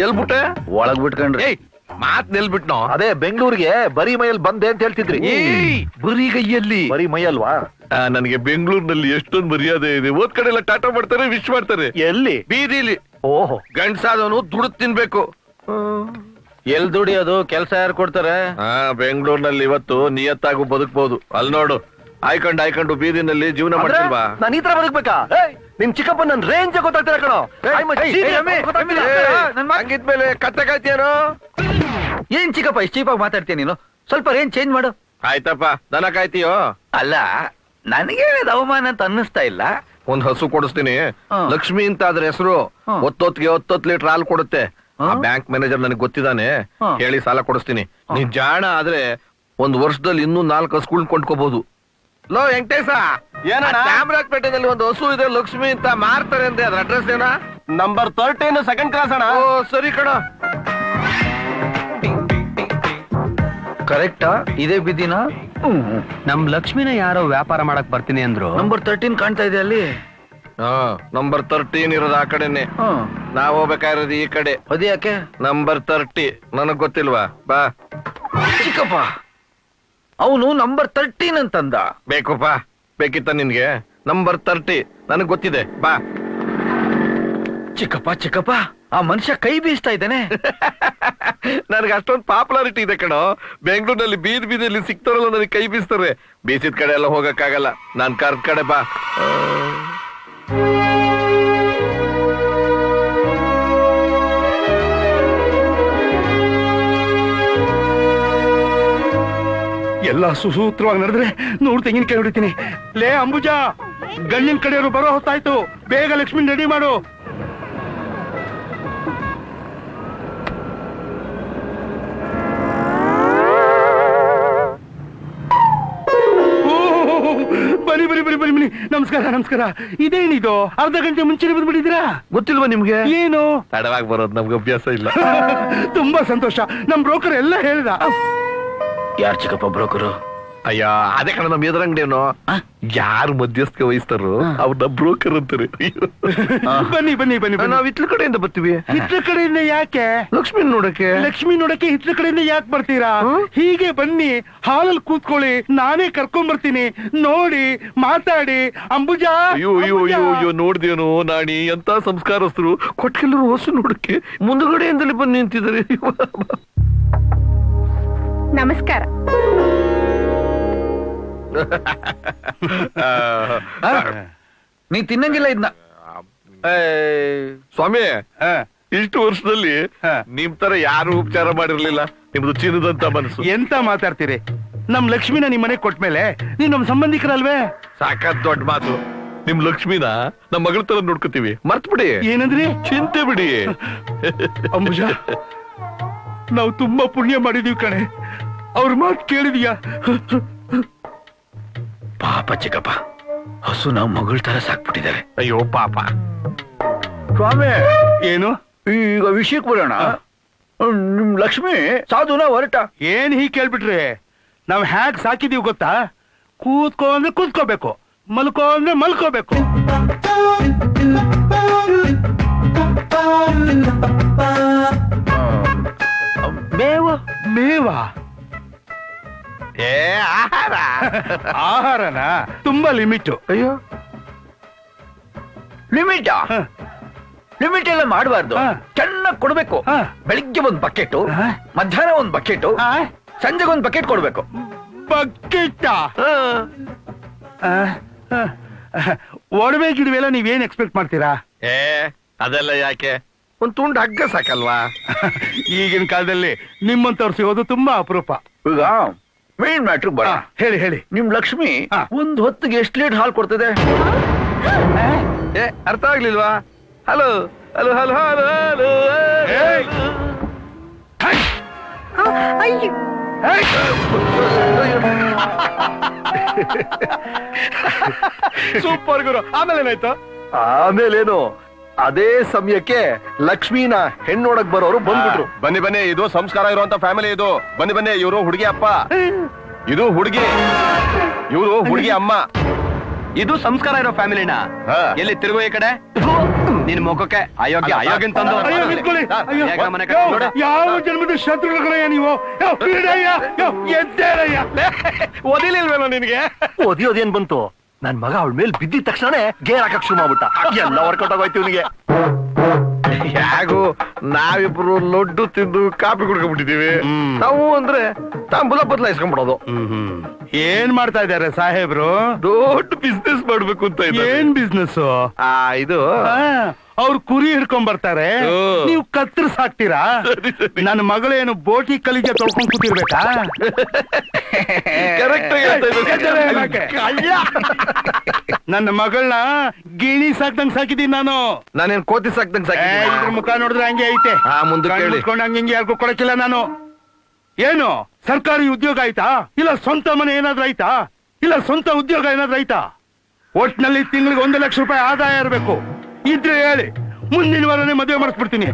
ಎಲ್ಬಿಟ್ಟೆ? ಒಳಗ್ ಬಿಟ್ಕೊಂಡ್ರಿ. ಮಾತ್ ನೆಲ್ಬಿಟ್ನೋ? ಅದೇ ಬೆಂಗಳೂರಿಗೆ ಬರೀ ಮೈಯಲ್ಲಿ ಬಂದೆ ಅಂತ ಹೇಳ್ತಿದ್ರಿ. ಏ ಬರೀ ಕೈಯಲ್ಲಿ. ಬರೀ ಮೈಯಲ್ವಾ? ಆ, ನನಗೆ ಬೆಂಗಳೂರಿನಲ್ಲಿ ಎಷ್ಟೊಂದು ಮರ್ಯಾದೆ ಇದೆ. ಓದ್ ಕಡೆ ಎಲ್ಲ ಟಾಟಾ ಮಾಡ್ತಾರೆ ವಿಶ್ ಮಾಡ್ತಾರೆ. ಎಲ್ಲಿ? ಬೀದಿಲಿ. ಓಹೋ. ಗಂಡ್ಸಾದವನು ದುಡ್ದು ತಿನ್ಬೇಕು. ಎಲ್ ದುಡಿಯೋದು? ಕೆಲ್ಸ ಯಾರು ಕೊಡ್ತಾರೆ? ಹಾ. ಬೆಂಗಳೂರಿನಲ್ಲಿ ಇವತ್ತು ನಿಯತ್ತಾಗೂ ಬದುಕ್ಬೋದು. ಅಲ್ಲಿ ನೋಡು. ಆಯ್ಕೊಂಡು ಆಯ್ಕೊಂಡು ಬೀದಿನಲ್ಲಿ ಜೀವನ ಮಾಡ್ತಿಲ್ವಾ? ನಾನು ಈ ತರ ಬದುಕ್ಬೇಕಾ? ನಿಮ್ ಚಿಕ್ಕಪ್ಪ ನನ್ ರೇಂಜ್ ಗೊತ್ತಾಗ್ತಾರೆ ಕಣೋ. ಹಂಗಿದ್ಮೇಲೆ ಕತ್ತೆ ಕಾಯ್ತೀಯನೋ? ಏನ್ ಚಿಕ್ಕಪ್ಪ ಇಷ್ಟು ಚೀಪಾಗಿ ಮಾತಾಡ್ತೀಯ ನೀನು? ಸ್ವಲ್ಪ ರೇಂಜ್ ಚೇಂಜ್ ಮಾಡು. ಆಯ್ತಪ್ಪ. ದನ ಕಾಯ್ತೀಯೋ? ಅಲ್ಲ ನನಗೇನದು ಅವಮಾನ ಅಂತ ಅನ್ನಿಸ್ತಾ ಇಲ್ಲ. ಒಂದ್ ಹಸು ಕೊಡಿಸ್ತೀನಿ. ಹಾ. ಲಕ್ಷ್ಮಿ ಅಂತ ಅದ್ರ ಹೆಸರು. ಹಾ. ಒತ್ತೊತ್ತಿಗೆ ಒತ್ತೊತ್ತು ಲೀಟರ್ ಹಾಲು ಕೊಡುತ್ತೆ. ಆ ಹಾ. ಬ್ಯಾಂಕ್ ಮ್ಯಾನೇಜರ್ ನನಗೆ ಗೊತ್ತಿದ್ದಾನೆ ಹಾ. ಹೇಳಿ ಸಾಲ ಕೊಡಿಸ್ತೀನಿ. ನೀ ನೀನ್ ಜಾಣ ಆದ್ರೆ ಒಂದ್ ವರ್ಷದಲ್ಲಿ ಇನ್ನೂ ನಾಲ್ಕು ಹಸುಗಳ್ ಕೊಂಡ್ಕೋಬಹುದು ಲೋ ವೆಂಕಟೇಶ! ಏನಣ್ಣ? ಚಾಮರಾಜಪೇಟೆನಲ್ಲಿ ಒಂದು ಹಸು ಇದೆ ಲಕ್ಷ್ಮಿ ಅಂತ ಮಾರ್ತಾರೆ ಅಂತ ಅದ್ರ ಅಡ್ರೆಸ್ ಏನ? ನಂಬರ್ ತರ್ಟೀನ್ ಸೆಕೆಂಡ್ ಕ್ಲಾಸ್ ಅಣ್ಣ. ಓ ಸರಿ ಕಣ. ಕರೆಕ್ಟಾ? ಇದೇ ಬಿದ್ದಿನ ನಮ್ ಲಕ್ಷ್ಮಿನ ಯಾರೋ ವ್ಯಾಪಾರ ಮಾಡಕ್ ಬರ್ತೀನಿ ಅಂದ್ರು. ನಂಬರ್ ತರ್ಟೀನ್ ಕಾಣ್ತಾ ಇದೆ ಅಲ್ಲಿ? ಹಾ ನಂಬರ್ ತರ್ಟೀನ್ ಇರೋದು ಆ ಕಡೆನೆ. ನಾವ್ ಹೋಗ್ಬೇಕಾಗಿರೋದು ಈ ಕಡೆ. ಅದ್ಯಾಕೆ ನಂಬರ್ ತರ್ಟಿ ನನಗ್ ಗೊತ್ತಿಲ್ವಾ? ಬಾ. ಚಿಕ್ಕಪ್ಪ ಅವನು ನಂಬರ್ ತರ್ಟೀನ್ ಅಂತಂದ. ಬೇಕಪ್ಪ ಬೇಕಿತ್ತ ನಿನ್ಗೆ? ನಂಬರ್ ತರ್ಟಿ ನನಗ್ ಗೊತ್ತಿದೆ. ಬಾ. ಚಿಕ್ಕಪ್ಪ ಚಿಕ್ಕಪ್ಪ ಆ ಮನುಷ್ಯ ಕೈ ಬೀಸ್ತಾ ಇದ್ದಾನೆ. ನನಗೆ ಅಷ್ಟೊಂದು ಪಾಪ್ಯುಲಾರಿಟಿ ಇದೆ ಕಣೋ. ಬೆಂಗಳೂರಿನಲ್ಲಿ ಬೀದಿ ಬೀದಿಯಲ್ಲಿ ಸಿಗ್ತಾರಲ್ಲ ನನಗೆ ಕೈ ಬೀಸ್ತಾರೆ. ಬೀಸಿದ ಕಡೆ ಎಲ್ಲ ಹೋಗಕ್ಕಾಗಲ್ಲ. ನಾನು ಕರ್ದ ಕಡೆ ಬಾ. ಎಲ್ಲ ಸುಸೂತ್ರವಾಗಿ ನಡೆದ್ರೆ ನೂರು ಕೈ ಹೊಡಿತೀನಿ. ಲೇ ಅಂಬುಜಾ, ಗಂಡಿನ ಕಡೆಯವರು ಬರೋ ಹೊತ್ತಾಯ್ತು. ಬೇಗ ಲಕ್ಷ್ಮಿ ರೆಡಿ ಮಾಡು. ಬರಿ ಬರಿ ಬನ್ನಿ ನಮಸ್ಕಾರ ನಮಸ್ಕಾರ. ಇದೇನಿದು? ಅರ್ಧ ಗಂಟೆ ಮುಂಚೆನೆ ಬಂದ್ಬಿಟ್ಟಿದ್ದೀರಾ? ಗೊತ್ತಿಲ್ವಾ ನಿಮ್ಗೆ? ಏನು? ತಡವಾಗಿ ಬರೋದು ನಮ್ಗೆ ಅಭ್ಯಾಸ ಇಲ್ಲ. ತುಂಬಾ ಸಂತೋಷ. ನಮ್ ಬ್ರೋಕರ್ ಎಲ್ಲ ಹೇಳ್ದ. ಯಾರ್ ಚಿಕ್ಕಪ್ಪ ಬ್ರೋಕರು? ಅಯ್ಯ ಅದೇ ಕಣ ನಮ್ ಎದುರಂಗಡಿಯವನು ಯಾರು ಮಧ್ಯಸ್ಥಿಕೆ ವಹಿಸ್ತಾರೋ ಅವ್ರನ್ನ ಬ್ರೋಕರ್ ಅಂತಾರೆ. ಬನ್ನಿ ಬನ್ನಿ ಬನ್ನಿ ನಾವು ಇತ್ಲ ಕಡೆಯಿಂದ ಬರ್ತೀವಿ. ಹಿತ್ಲ ಕಡೆಯಿಂದ ಯಾಕೆ? ಲಕ್ಷ್ಮಿ ನೋಡಕ್ಕೆ. ಲಕ್ಷ್ಮಿ ನೋಡಕ್ಕೆ ಹಿತ್ಲ ಕಡೆಯಿಂದ ಯಾಕೆ ಬರ್ತೀರಾ? ಹೀಗೆ ಬನ್ನಿ ಹಾಲಲ್ಲಿ ಕೂತ್ಕೊಳ್ಳಿ ನಾನೇ ಕರ್ಕೊಂಡ್ ಬರ್ತೀನಿ. ನೋಡಿ ಮಾತಾಡಿ ಅಂಬುಜಾ ಅಯ್ಯೋ ಅಯ್ಯೋ ಅಯ್ಯೋ ಅಯ್ಯೋ ನೋಡ್ದೇನೋ ನಾಣಿ ಎಂತ ಸಂಸ್ಕಾರಸ್ಥರು ಕೊಟ್ಕೆಲ್ಲರೂ ಹೊಸು ನೋಡಕ್ಕೆ ಮುಂದುಗಡೆಯಿಂದಲೇ ಬಂದು ನಿಂತಿದ್ದಾರೆ. ನಮಸ್ಕಾರ. ಆ, ನೀ ತಿನ್ನಂಗಿಲ್ಲ ಇದನ್ನ ಸ್ವಾಮಿ ಇಷ್ಟು ವರ್ಷದಲ್ಲಿ ನಿಮ್ ತರ ಯಾರು ಉಪಚಾರ ಮಾಡಿರ್ಲಿಲ್ಲ. ನಿಮ್ದು ಚಿನ್ನದಂತ ಮನಸ್ಸು. ಎಂತ ಮಾತಾಡ್ತೀರಿ? ನಮ್ ಲಕ್ಷ್ಮಿನ ನಿಮ್ ಮನೆಗ್ ಕೊಟ್ಮೇಲೆ ನೀನ್ ನಮ್ ಸಂಬಂಧಿಕರಲ್ವೇ? ಸಾಕತ್ ದೊಡ್ಡ ಮಾತು. ನಿಮ್ ಲಕ್ಷ್ಮಿನ ನಮ್ ಮಗಳ ತರ ನೋಡ್ಕೋತೀವಿ. ಮರ್ತ್ ಬಿಡಿ. ಏನಂದ್ರಿ? ಚಿಂತೆ ಬಿಡಿ. ಅಂಬುಜಾ ನಾವು ತುಂಬಾ ಪುಣ್ಯ ಮಾಡಿದೀವಿ ಕಣೆ. ಅವ್ರ ಮಾತು ಕೇಳಿದ್ಯಾ? ಪಾಪ ಚಿಕ್ಕಪ್ಪ. ಹಸು ನಾವು ಮಗಳ ತರ ಸಾಕ್ಬಿಟ್ಟಿದ್ದಾರೆ. ಅಯ್ಯೋ ಪಾಪ. ಸ್ವಾಮಿ! ಏನು? ಈಗ ವಿಷಯಕ್ಕೆ ಬರೋಣ. ನಿಮ್ ಲಕ್ಷ್ಮಿ ಸಾಧುನ ಹೊರಟ. ಏನ್ ಹೀಗೆ ಕೇಳ್ಬಿಟ್ರಿ? ನಾವ್ ಹ್ಯಾಕ್ ಸಾಕಿದೀವಿ ಗೊತ್ತಾ? ಕೂತ್ಕೋ ಅಂದ್ರೆ ಕೂತ್ಕೋಬೇಕು ಮಲ್ಕೋ ಅಂದ್ರೆ ಮಲ್ಕೋಬೇಕು ಮೇವ ಮೇವಾ. ಏ ಆಹಾರ. ಆಹಾರನ? ತುಂಬಾ ಲಿಮಿಟ್. ಅಯ್ಯೋ. ಲಿಮಿಟ್. ಲಿಮಿಟ್ ಎಲ್ಲ ಮಾಡಬಾರ್ದು. ಚೆನ್ನಾಗಿ ಕೊಡ್ಬೇಕು. ಬೆಳಿಗ್ಗೆ ಒಂದ್ ಬಕೆಟ್. ಮಧ್ಯಾಹ್ನ ಒಂದ್ ಬಕೆಟ್ ಸಂಜೆಗೆ ಒಂದ್ ಬಕೆಟ್ ಕೊಡ್ಬೇಕು. ಬಕೆಟ್? ಒಡವೆ ಗಿಡವೆಲ್ಲ ನೀವೇನ್ ಎಕ್ಸ್ಪೆಕ್ಟ್ ಮಾಡ್ತೀರಾ? ಏ ಅದೆಲ್ಲ ಯಾಕೆ? ಒಂದ್ ತುಂಡು ಹಗ್ಗ ಸಾಕಲ್ವಾ? ಈಗಿನ ಕಾಲದಲ್ಲಿ ನಿಮ್ಮಂತವ್ರು ಸಿಗೋದು ತುಂಬಾ ಅಪರೂಪ. ಈಗ ಮೇನ್ ಮ್ಯಾಟರ್ ಬರ ಹೇಳಿ ಹೇಳಿ. ನಿಮ್ ಲಕ್ಷ್ಮಿ. ಒಂದ್ ಹೊತ್ತಿಗೆ ಎಷ್ಟು ಲೀಟರ್ ಹಾಲು ಕೊಡ್ತದೆ? ಏ ಅರ್ಥ ಆಗ್ಲಿಲ್ವಾ? Hello hello hello hello hello super ಗುರು. ಆಮೇಲೆ ಏನಾಯ್ತು ಆಮೇಲೇನು? ಅದೇ ಸಮಯಕ್ಕೆ ಲಕ್ಷ್ಮೀನ ಹೆಣ್ಣೋಡಕ್ ಬರೋರು ಬಂದ್ಬಿಟ್ರು. ಬನ್ನಿ ಬನ್ನಿ ಇದು ಸಂಸ್ಕಾರ ಇರುವಂತ ಫ್ಯಾಮಿಲಿ ಇದು. ಬನ್ನಿ ಬನ್ನಿ ಇವರು ಹುಡುಗಿ ಅಪ್ಪ. ಇದು ಹುಡುಗಿ. ಇವರು ಹುಡುಗಿ ಅಮ್ಮ. ಇದು ಸಂಸ್ಕಾರ ಇರೋ ಫ್ಯಾಮಿಲಿನ. ಎಲ್ಲಿ ತಿರುಗು ಈ ಕಡೆ? ನಿನ್ ಮುಖಕ್ಕೆ ಅಯೋಗ್ಯ ಅಯೋಗ್ಯ ಅಯೋಗ್ಯನ್ ತಂದು. ಯಾವ ಜನ್ಮದ ಶತ್ರುಗಳಯ್ಯ ನೀವು? ಒದಿಲಿಲ್ವೇನೋ ನಿನ್ಗೆ? ಓದಿ ಓದೇನ್ ಬಂತು? ನನ್ ಮಗ ಅವಳ ಮೇಲೆ ಬಿದ್ದಿದ ತಕ್ಷಣನೇ ಗೇರ್ ಹಾಕಕ್ ಶುರು ಮಾಡ್ಬಿಟ್ಟ. ಎಲ್ಲ ವರ್ಕೌಟ್ ಆಗೋಯ್ತು ಇವನಿಗೆ. ಹೇಗೂ ನಾವಿಬ್ರು ಲಡ್ಡು ತಿಂದು ಕಾಪಿ ಕುಡ್ಕೊಂಡ್ಬಿಟ್ಟಿದೀವಿ ನಾವು ಅಂದ್ರೆ ತಾಂಬೂಲ ಬದಲಾಯಿಸ್ಕೊಂಡ್ಬಿಡೋದು ಹ್ಮ್ ಹ್ಮ್. ಏನ್ ಮಾಡ್ತಾ ಇದಾರೆ ಸಾಹೇಬ್ರು? ದೊಡ್ಡ ಬಿಸ್ನೆಸ್ ಮಾಡ್ಬೇಕು ಅಂತ ಇದ್ದಾರೆ. ಏನ್ ಬಿಸ್ನೆಸ್ ಆ ಇದು ಅವ್ರು ಕುರಿ ಹಿಡ್ಕೊಂಡ್ ಬರ್ತಾರೆ. ನೀವು ಕತ್ತರಿಸ್ ಹಾಕ್ತೀರಾ ನನ್ನ ಮಗಳೇನು ಬೋಟಿ ಕಲಿಗೆ ತೊಳ್ಕೊಂಡ್ ಕೂತಿರ್ಬೇಕಾ. ನನ್ನ ಮಗಳನ್ನ ಗಿಣಿ ಸಾಕ್ದಂಗ್ ಸಾಕಿದೀನಿ ನಾನು ನಾನೇನ್ ಕೋತಿ ಸಾಕ್ದಂಗ್ ಏ, ಇದ್ರ ಮುಖ ನೋಡಿದ್ರೆ ಹಂಗೆ ಐತೆ ಹಿಂಗೆ ಯಾರಿಗೂ ಕೊಡಕ್ಕಿಲ್ಲ ನಾನು ಏನು ಸರ್ಕಾರಿ ಉದ್ಯೋಗ ಆಯ್ತಾ ಇಲ್ಲ ಸ್ವಂತ ಮನೆ ಏನಾದ್ರೂ ಆಯ್ತಾ ಇಲ್ಲ ಸ್ವಂತ ಉದ್ಯೋಗ ಏನಾದ್ರೂ ಆಯ್ತಾ ಒಟ್ನಲ್ಲಿ ತಿಂಗಳಿಗೆ ಒಂದು ಲಕ್ಷ ರೂಪಾಯಿ ಆದಾಯ ಇರಬೇಕು ಇದ್ರೆ ಹೇಳಿ. ಮುಂದಿನ ವಾರನೇ ಮದುವೆ ಮಾಡಿಸ್ಬಿಡ್ತೀನಿ.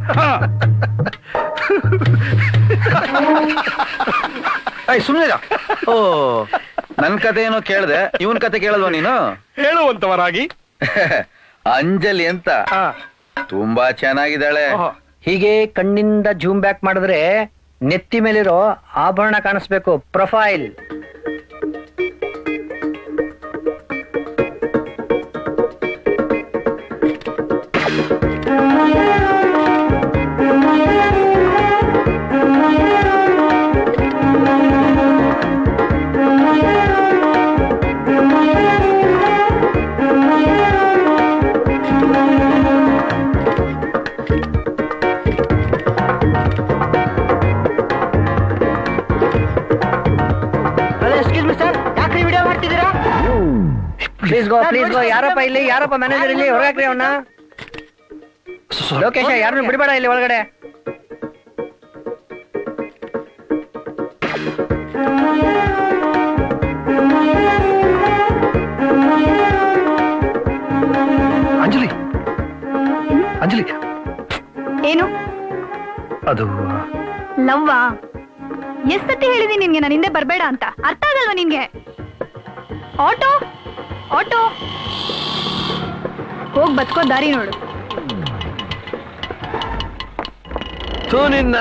ಸುಮ್ಮನೆ ಓ ನನ್ ಕತೆ ಏನೋ ಕೇಳ್ದೆ. ಇವನ್ ಕತೆ ಕೇಳಲ್ವಾ ನೀನು? ಹೇಳುವಂತವರಾಗಿ ಅಂಜಲಿ ಅಂತ. ತುಂಬಾ ಚೆನ್ನಾಗಿದ್ದಾಳೆ. ಹೀಗೆ ಕಣ್ಣಿಂದ ಜೂಮ್ ಬ್ಯಾಕ್ ಮಾಡಿದ್ರೆ ನೆತ್ತಿ ಮೇಲಿರೋ ಆಭರಣ ಕಾಣಿಸ್ಬೇಕು. Profile. Please go please go ಯಾರಪ್ಪ ಇಲ್ಲಿ? ಯಾರಪ್ಪ ಮ್ಯಾನೇಜರ್ ಇಲ್ಲಿ? ಹೊರಗಾಕ್ರಿ ಅವನ್ನ ಲೋಕೇಶ ಯಾರನ್ನು ಬಿಡಬೇಡ ಇಲ್ಲಿ ಒಳಗಡೆ. ಅಂಜಲಿ. ಅಂಜಲಿ. ಏನು? ಅದು ಲವ್ವಾ? ಎಷ್ಟತಿ ಹೇಳಿದೀನಿ ನಿನ್ಗೆ? ನಾನು ಹಿಂದೆ ಬರಬೇಡ ಅಂತ. ಅರ್ಥ ಆಗಲ್ವಾ ನಿನ್ಗೆ? ಆಟೋ? ಆಟೋ. ಹೋಗ್ ಬದುಕೋ ದಾರಿ ನೋಡು. ತೂ ನಿನ್ನ.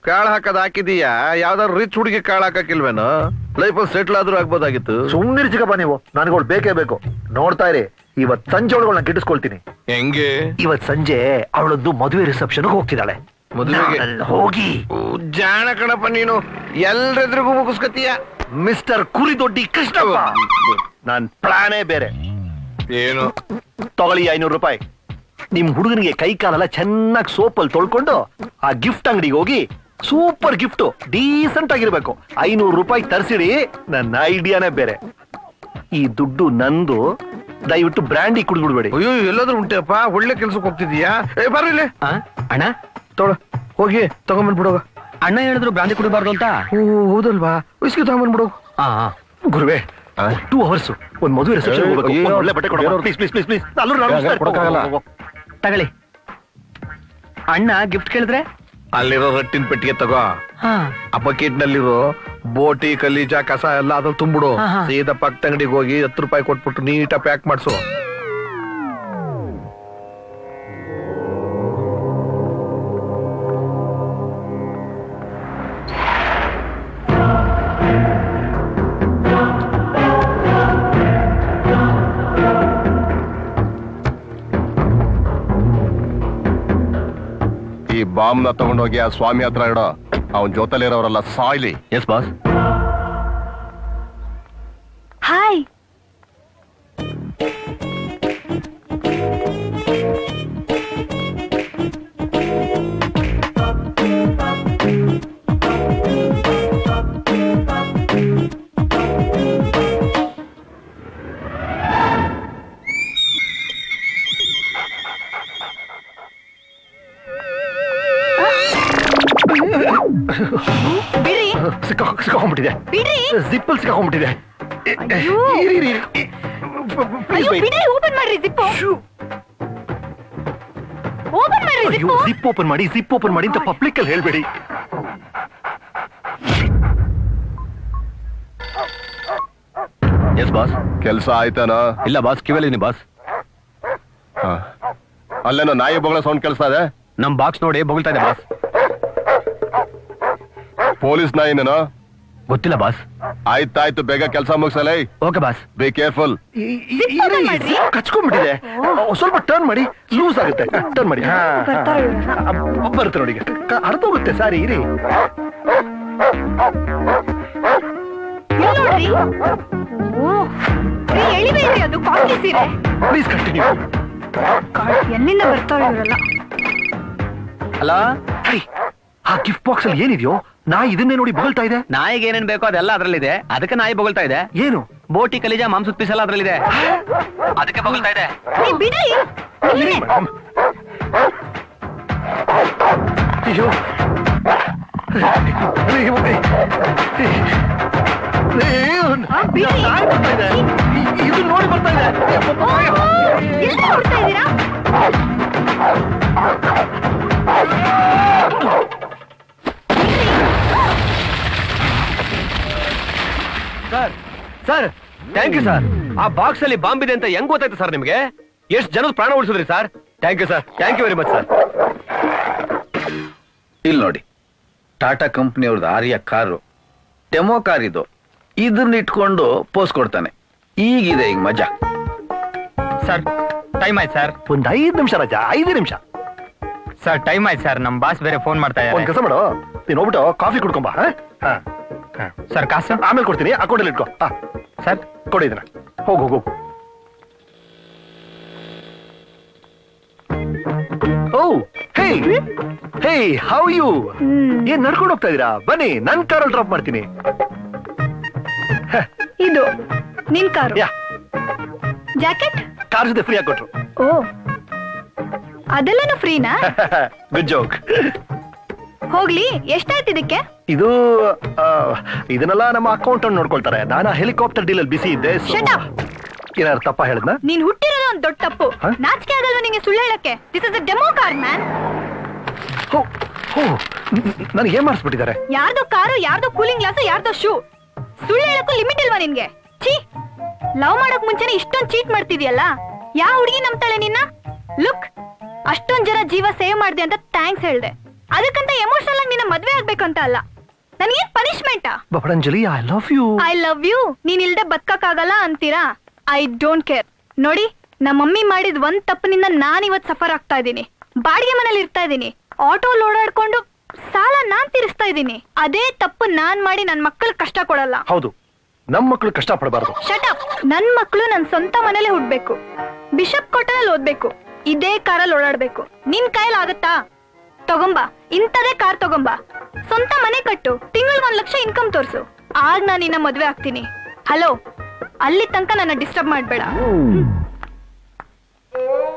ಕಾಳು ಹಾಕದ್ ಹಾಕಿದೀಯಾ? ಯಾವ್ದಾದ್ರು ರಿಚ್ ಹುಡುಗಿ ಕಾಳು ಹಾಕಕ್ಕಿಲ್ವೇನೋ? ಲೈಫ್ ಸೆಟ್ಲ್ ಆದ್ರೂ ಆಗ್ಬೋದಾಗಿತ್ತು. ಸುಮ್ನಿರ್ ಚಿಕ್ಕಪ್ಪ ನೀವು. ನನಗೋಳು ಬೇಕೇ ಬೇಕು. ನೋಡ್ತಾ ಇರಿ ಇವತ್ ಸಂಜೆ ಒಳಗೆ ನಾನು ಗಿಟ್ಟಿಸ್ಕೊಳ್ತೀನಿ ಹೆಂಗೆ? ಇವತ್ ಸಂಜೆ ಅವಳದ್ದು ಮದುವೆ ರಿಸೆಪ್ಷನ್ ಹೋಗ್ತಿದ್ದಾಳೆ. ಮದುವೆಗೆ? ನಾನಲ್ಲಿ ಹೋಗಿ. ಓ, ಜಾಣ ಕಣಪ್ಪ ನೀನು. ಎಲ್ರೆದ್ರಿಗೂ ಮುಗಿಸ್ಕತೀಯ ಮಿಸ್ಟರ್ ಕುರಿದೊಡ್ಡಿ ಕೃಷ್ಣಪ್ಪ. ನಾನ್ ಪ್ಲಾನೇ ಬೇರೆ. ಏನು? ತಗೊಳ್ಳಿ ಐನೂರು ರೂಪಾಯಿ. ನಿಮ್ ಹುಡುಗನಿಗೆ ಕೈ ಕಾಲೆಲ್ಲ ಚೆನ್ನಾಗಿ ಸೋಪಲ್ಲಿ ತೊಳ್ಕೊಂಡು ಆ ಗಿಫ್ಟ್ ಅಂಗಡಿಗೆ ಹೋಗಿ ಸೂಪರ್ ಗಿಫ್ಟ್ ಡೀಸೆಂಟ್ ಆಗಿರ್ಬೇಕು. ಐನೂರು ರೂಪಾಯಿ ತರಿಸಿಡಿ ನನ್ನ ಐಡಿಯಾನೇ ಬೇರೆ. ಈ ದುಡ್ಡು ನಂದು ದಯವಿಟ್ಟು ಬ್ರ್ಯಾಂಡಿ ಕುಡಿದ್ಬಿಡ್ಬೇಡಿ. ಅಯ್ಯೋ ಎಲ್ಲಾದ್ರೂ ಉಂಟೆಪ್ಪ ಒಳ್ಳೆ ಕೆಲ್ಸಕ್ಕೆ ಹೋಗ್ತಿದ್ಯಾ ಏ ಬರ್ರಿಲೆ ಆ? ಅಣ್ಣ? ತೊಳ ಹೋಗಿ ತಗೊಂಬಂದ್ಬಿಡೋಗ ಅಣ್ಣ ಹೇಳಿದ್ರು ಬ್ರಾಂಡಿ ಕುಡಿಬಾರ್ದು ಅಂತ? ಹೌದಲ್ವಾ? ವಿಸ್ಕಿ ಆ. ಗುರುವೆ? ಟೂ ಅವರ್ಸ್ ಒಂದ್ ಮದುವೆ ರಿಸೆಪ್ಷನ್ ಹೋಗ್ಬೇಕು. ಒಂದ್ ಒಳ್ಳೆ ಬಟ್ಟೆ ಕೊಡೋ ಬೇರೆಯವ್ರು- ಪ್ಲೀಸ್ ಪ್ಲೀಸ್ ಪ್ಲೀಸ್ ಪ್ಲೀಸ್ ಅಲ್ಲೂ ನಾನು? ತಗೊಳ್ಳಿ. ಅಣ್ಣ ಗಿಫ್ಟ್ ಕೇಳಿದ್ರೆ? ಅಲ್ಲಿರೋ ರಟ್ಟಿನ ಪೆಟ್ಟಿಗೆ ತಗೋ. ಆ ಬಕೆಟ್ ನಲ್ಲಿರೋ ಬೋಟಿ ಕಲೀಜ ಕಸ ಎಲ್ಲ ಅದ್ರಲ್ಲಿ ತುಂಬಿಡು. ಸೀದಾ ಪಕ್ಕದ ಅಂಗಡಿಗೆ ಹೋಗಿ ಹತ್ತು ರೂಪಾಯಿ ಕೊಟ್ಬಿಟ್ಟು ನೀಟಾ ಪ್ಯಾಕ್ ಮಾಡ್ಸು. ತಗೊಂಡೋಗಿ ಆ ಸ್ವಾಮಿ ಹತ್ರ ಇಡೋ ಅವನ್ ಜೊತೆಲಿರೋರೆಲ್ಲ ಸಾಯ್ಲಿ. ಎಸ್ ಬಾಸ್ ಅಯ್ಯೋ. ಇರಿ, ಇರಿ, ಇರಿ. Please ಅಯ್ಯೋ wait. ಬಿಡ್ರಿ ಓಪನ್ ಮಾಡ್ರಿ ಜಿಪ್ಪು ಓಪನ್ ಮಾಡ್ರಿ ಅಯ್ಯೋ ಜಿಪ್ಪು ಜಿಪ್ ಓಪನ್ ಮಾಡಿ ಜಿಪ್ ಓಪನ್ ಮಾಡಿ ಅಂತ ಪಬ್ಲಿಕ್ ಅಲ್ಲಿ ಹೇಳ್ಬೇಡಿ. ಎಸ್ ಬಾಸ್ ಕೆಲ್ಸ ಆಯ್ತಾನ? ಇಲ್ಲ ಬಾಸ್ ಕಿವಲಿನಿ ಬಾಸ್ ಹಾ. ಅಲ್ಲೇನೋ ನಾಯಿ ಬಗಳ ಸೌಂಡ್ ಕೇಳಿಸ್ತಾ ಇದೆ? ನಮ್ ಬಾಕ್ಸ್ ನೋಡಿ ಬೊಗಳ್ತಾ ಇದೆ ಬಾಸ್ ಪೊಲೀಸ್ ನಾಯಿನೇನೋ? ಗೊತ್ತಿಲ್ಲ ಬಾಸ್. ಆಯ್ತಾಯ್ತು ಬೇಗ ಕೆಲಸ ಮುಗಿಸಲೇ. Okay boss. ಬಿ ಕೇರ್ಫುಲ್ ಕಚ್ಕೊಂಡ್ಬಿಟ್ಟಿದೆ. ಸ್ವಲ್ಪ ಟರ್ನ್ ಮಾಡಿ ಲೂಸ್ ಆಗುತ್ತೆ. ಟರ್ನ್ ಮಾಡಿ. ಬರುತ್ತೆ ನೋಡಿ. ಕ- ಸಾರಿ ಇರಿ. ಅದು ಸೀರೆ ಪ್ಲೀಸ್ ಕಂಟಿನ್ಯೂ ಎಲ್ಲಿಂದ ಬರ್ತಾವೆ ಇವರೆಲ್ಲ? ಅಲ್ಲ ಆ ಗಿಫ್ಟ್ ಬಾಕ್ಸ್ ಅಲ್ಲಿ ಏನಿದೆಯೋ ನಾ ಇದನ್ನೇ ನೋಡಿ ಬಗಳ್ತಾ ಇದೆ? ನಾಯಿಗೆ ಏನೇನ್ ಬೇಕೋ ಅದೆಲ್ಲ ಅದ್ರಲ್ಲಿದೆ. ಅದಕ್ಕೆ ನಾಯಿ ಬೊಗಳ್ತಾ ಇದೆ. ಏನು? ಬೋಟಿ ಕಲಿಜ ಮಾಂಸದ ಪೀಸ್ ಎಲ್ಲ ಅದ್ರಲ್ಲಿದೆ. ಅದಕ್ಕೆ ಬೊಗಳ್ತಾ ಇದೆ. ಅಯ್ಯೋ, ನಾಯಿ ಬರ್ತಾ ಇದೆ. ಇದು ನೋಡಿ ಬರ್ತಾ ಇದೆ ಅಯ್ಯೋ, ಎಲ್ಲಿ ನೋಡ್ತಾ ಇದ್ದೀರಾ sir. Sir thank you sir ಆ ಬಾಕ್ಸ್ ಅಲ್ಲಿ ಬಾಂಬ್ ಇದೆ ಅಂತ ಹೆಂಗ್ ಗೊತ್ತಾಯ್ತು ಸರ್ ನಿಮಗೆ? ಎಷ್ಟು ಜನದ ಪ್ರಾಣ ಉಳಿಸಿದ್ರಿ sir? Thank you sir thank you very much sir ಇಲ್ಲಿ ನೋಡಿ. ಟಾಟಾ ಕಂಪ್ನಿಯವ್ರದ್ದು ಆರ್ಯ ಕಾರು ಡೆಮೋ ಕಾರ್ ಇದು ಇದನ್ನ ಇಟ್ಕೊಂಡು ಪೋಸ್ ಕೊಡ್ತಾನೆ. ಈಗಿದೆ ಈಗ ಮಜಾ. ಸರ್ ಟೈಮ್ ಆಯ್ತು ಸರ್ ಒಂದ್ ಐದ್ ನಿಮಿಷ ರಜಾ ಐದು ನಿಮಿಷ. ಸರ್ ಟೈಮ್ ಆಯ್ತು ಸರ್ ನಮ್ ಬಾಸ್ ಬೇರೆ ಫೋನ್ ಮಾಡ್ತಾ ಒಂದ್ ಇದ್ದಾರೆ ಕೆಲಸ ಮಾಡು. ನೀನ್ ಹೋಗ್ಬಿಟ್ಟು ಕಾಫಿ ಕುಡ್ಕೊಂಬ ಹಾ. ಸರ್ ಕಾಸ? ಆಮೇಲೆ ಕೊಡ್ತೀನಿ ಅಕೌಂಟಲ್ಲಿ ಇಟ್ಕೋ. ಹಾ ಸರ್. ಕೊಡಿ ಇದನ್ನ. ಹೋಗು ಹೋಗು. Oh hey hey how you? ಏನ್ ನಡ್ಕೊಂಡು ಹೋಗ್ತಾ ಇದೀರಾ? ಬನ್ನಿ ನನ್ ಕಾರಲ್ಲಿ ಡ್ರಾಪ್ ಮಾಡ್ತೀನಿ. ಇದು ನಿನ್ ಕಾರು. ಯಾ. ಜಾಕೆಟ್? ಕಾರ್ ಜೊತೆ ಫ್ರೀ ಆಗಿ ಕೊಟ್ರು. ಓ. ಅದೆಲ್ಲನೂ ಫ್ರೀನಾ ಗುಡ್ ಜೋಕ್ ಹೋಗ್ಲಿ ಎಷ್ಟಾಯ್ತು ಇದಕ್ಕೆ? ಇದು ಆ, ಇದನ್ನೆಲ್ಲ ನಮ್ಮ ಅಕೌಂಟ್ ನೋಡ್ಕೊಳ್ತಾರೆ. ನಾನು ಹೆಲಿಕಾಪ್ಟರ್ ಡೀಲ್ ಅಲ್ಲಿ ಬಿಸಿ ಇದ್ದೆ so- Shut up. ಏನಾದ್ರು ತಪ್ಪ ಹೇಳಿದ್ನ? ನೀನ್ ಹುಟ್ಟಿರೋದು ಒಂದ್ ದೊಡ್ಡ ತಪ್ಪು. ಹ? ನಾಚಿಕೆ ಆಗಲ್ವಾ ನಿಂಗೆ ಸುಳ್ಳು ಹೇಳಕ್ಕೆ? This is demo car man ಹೋ ಹೋ ನನಗೆ ಏನ್ ಮಾಡಿಸ್ಬಿಟ್ಟಿದ್ದಾರೆ? ಯಾರ್ದೋ ಕಾರು ಯಾರ್ದೋ ಕೂಲಿಂಗ್ ಗ್ಲಾಸ್ ಯಾರ್ದೋ ಶೂ ಸುಳ್ಳು ಹೇಳಕ್ಕೂ ಲಿಮಿಟ್ ಇಲ್ವಾ ನಿನ್ಗೆ? ಛೀ! ಲವ್ ಮಾಡಕ್ ಮುಂಚೆನೆ ಇಷ್ಟೊಂದ್ ಚೀಟ್ ಮಾಡ್ತಿದ್ಯಲ್ಲ? ಯಾವ ಹುಡುಗಿ ನಂಬ್ತಾಳೆ ನಿನ್ನ? ಲುಕ್ ಅಷ್ಟೊಂದ್ ಜನ ಜೀವ ಸೇವ್ ಮಾಡ್ದೆ ಅಂತ ಥ್ಯಾಂಕ್ಸ್ ಹೇಳ್ದೆ. ಅದಕ್ಕಂತ ಎಮೋಷನಲ್ ಆಗಿ ನಿನ್ನ ಮದ್ವೆ ಆಗ್ಬೇಕಂತ ಅಲ್ಲ. ನನ್ಗೇನ್ punishment ಬಬಡಂಜಲಿ I love you I love you ನೀನ್ ಇಲ್ದೆ ಬದುಕಕ್ಕಾಗಲ್ಲ ಅಂತೀರಾ? ಐ ಡೋಂಟ್ ಕೇರ್ ನೋಡಿ ನಮ್ಮ ಮಮ್ಮಿ ಮಾಡಿದ ಒಂದ್ ತಪ್ಪಿನಿಂದ ನಾನ್ ಇವತ್ ಸಫರ್ ಆಗ್ತಾ ಇದ್ದೀನಿ. ಬಾಡಿಗೆ ಮನೇಲಿ ಇರ್ತಾ ಇದ್ದೀನಿ. ಆಟೋ ಓಡಾಡ್ಕೊಂಡು ಸಾಲ ನಾನ್ ತೀರಿಸ್ತಾ ಇದ್ದೀನಿ. ಅದೇ ತಪ್ಪು ನಾನ್ ಮಾಡಿ ನನ್ ಮಕ್ಕಳ ಕಷ್ಟ ಕೊಡಲ್ಲ. ಹೌದು. ನಮ್ ಮಕ್ಕಳು ಕಷ್ಟ ಪಡಬಾರ್ದು. ಶಟಪ್ ನನ್ ಮಕ್ಕಳು ನನ್ ಸ್ವಂತ ಮನೇಲಿ ಹುಡ್ಬೇಕು. ಬಿಷಪ್ ಕೊಟ್ಟನಲ್ಲಿ ಓದ್ಬೇಕು. ಇದೇ ಕಾರಲ್ಲಿ ಓಡಾಡ್ಬೇಕು. ನಿನ್ ಕೈಯಲ್ಲಿ ಆಗತ್ತಾ ತಗೊಂಬಾ. ಇಂಥದೇ ಕಾರ್ ತಗೊಂಬಾ. ಸ್ವಂತ ಮನೆ ಕಟ್ಟು. ತಿಂಗಳಿಗೆ ಒಂದ್ ಲಕ್ಷ ಇನ್ಕಮ್ ತೋರ್ಸು. ಆಗ ನಾನು ನಿನ್ನ ಮದ್ವೆ ಆಗ್ತೀನಿ. ಹಲೋ ಅಲ್ಲಿ ತನಕ ನನ್ನ ಡಿಸ್ಟರ್ಬ್ ಮಾಡ್ಬೇಡ.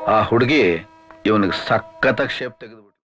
ಆ ಹುಡುಗಿ ಇವನಿಗೆ ಸಖತ್ತಾಗಿ ಶೇಪ್ ತೆಗೆದು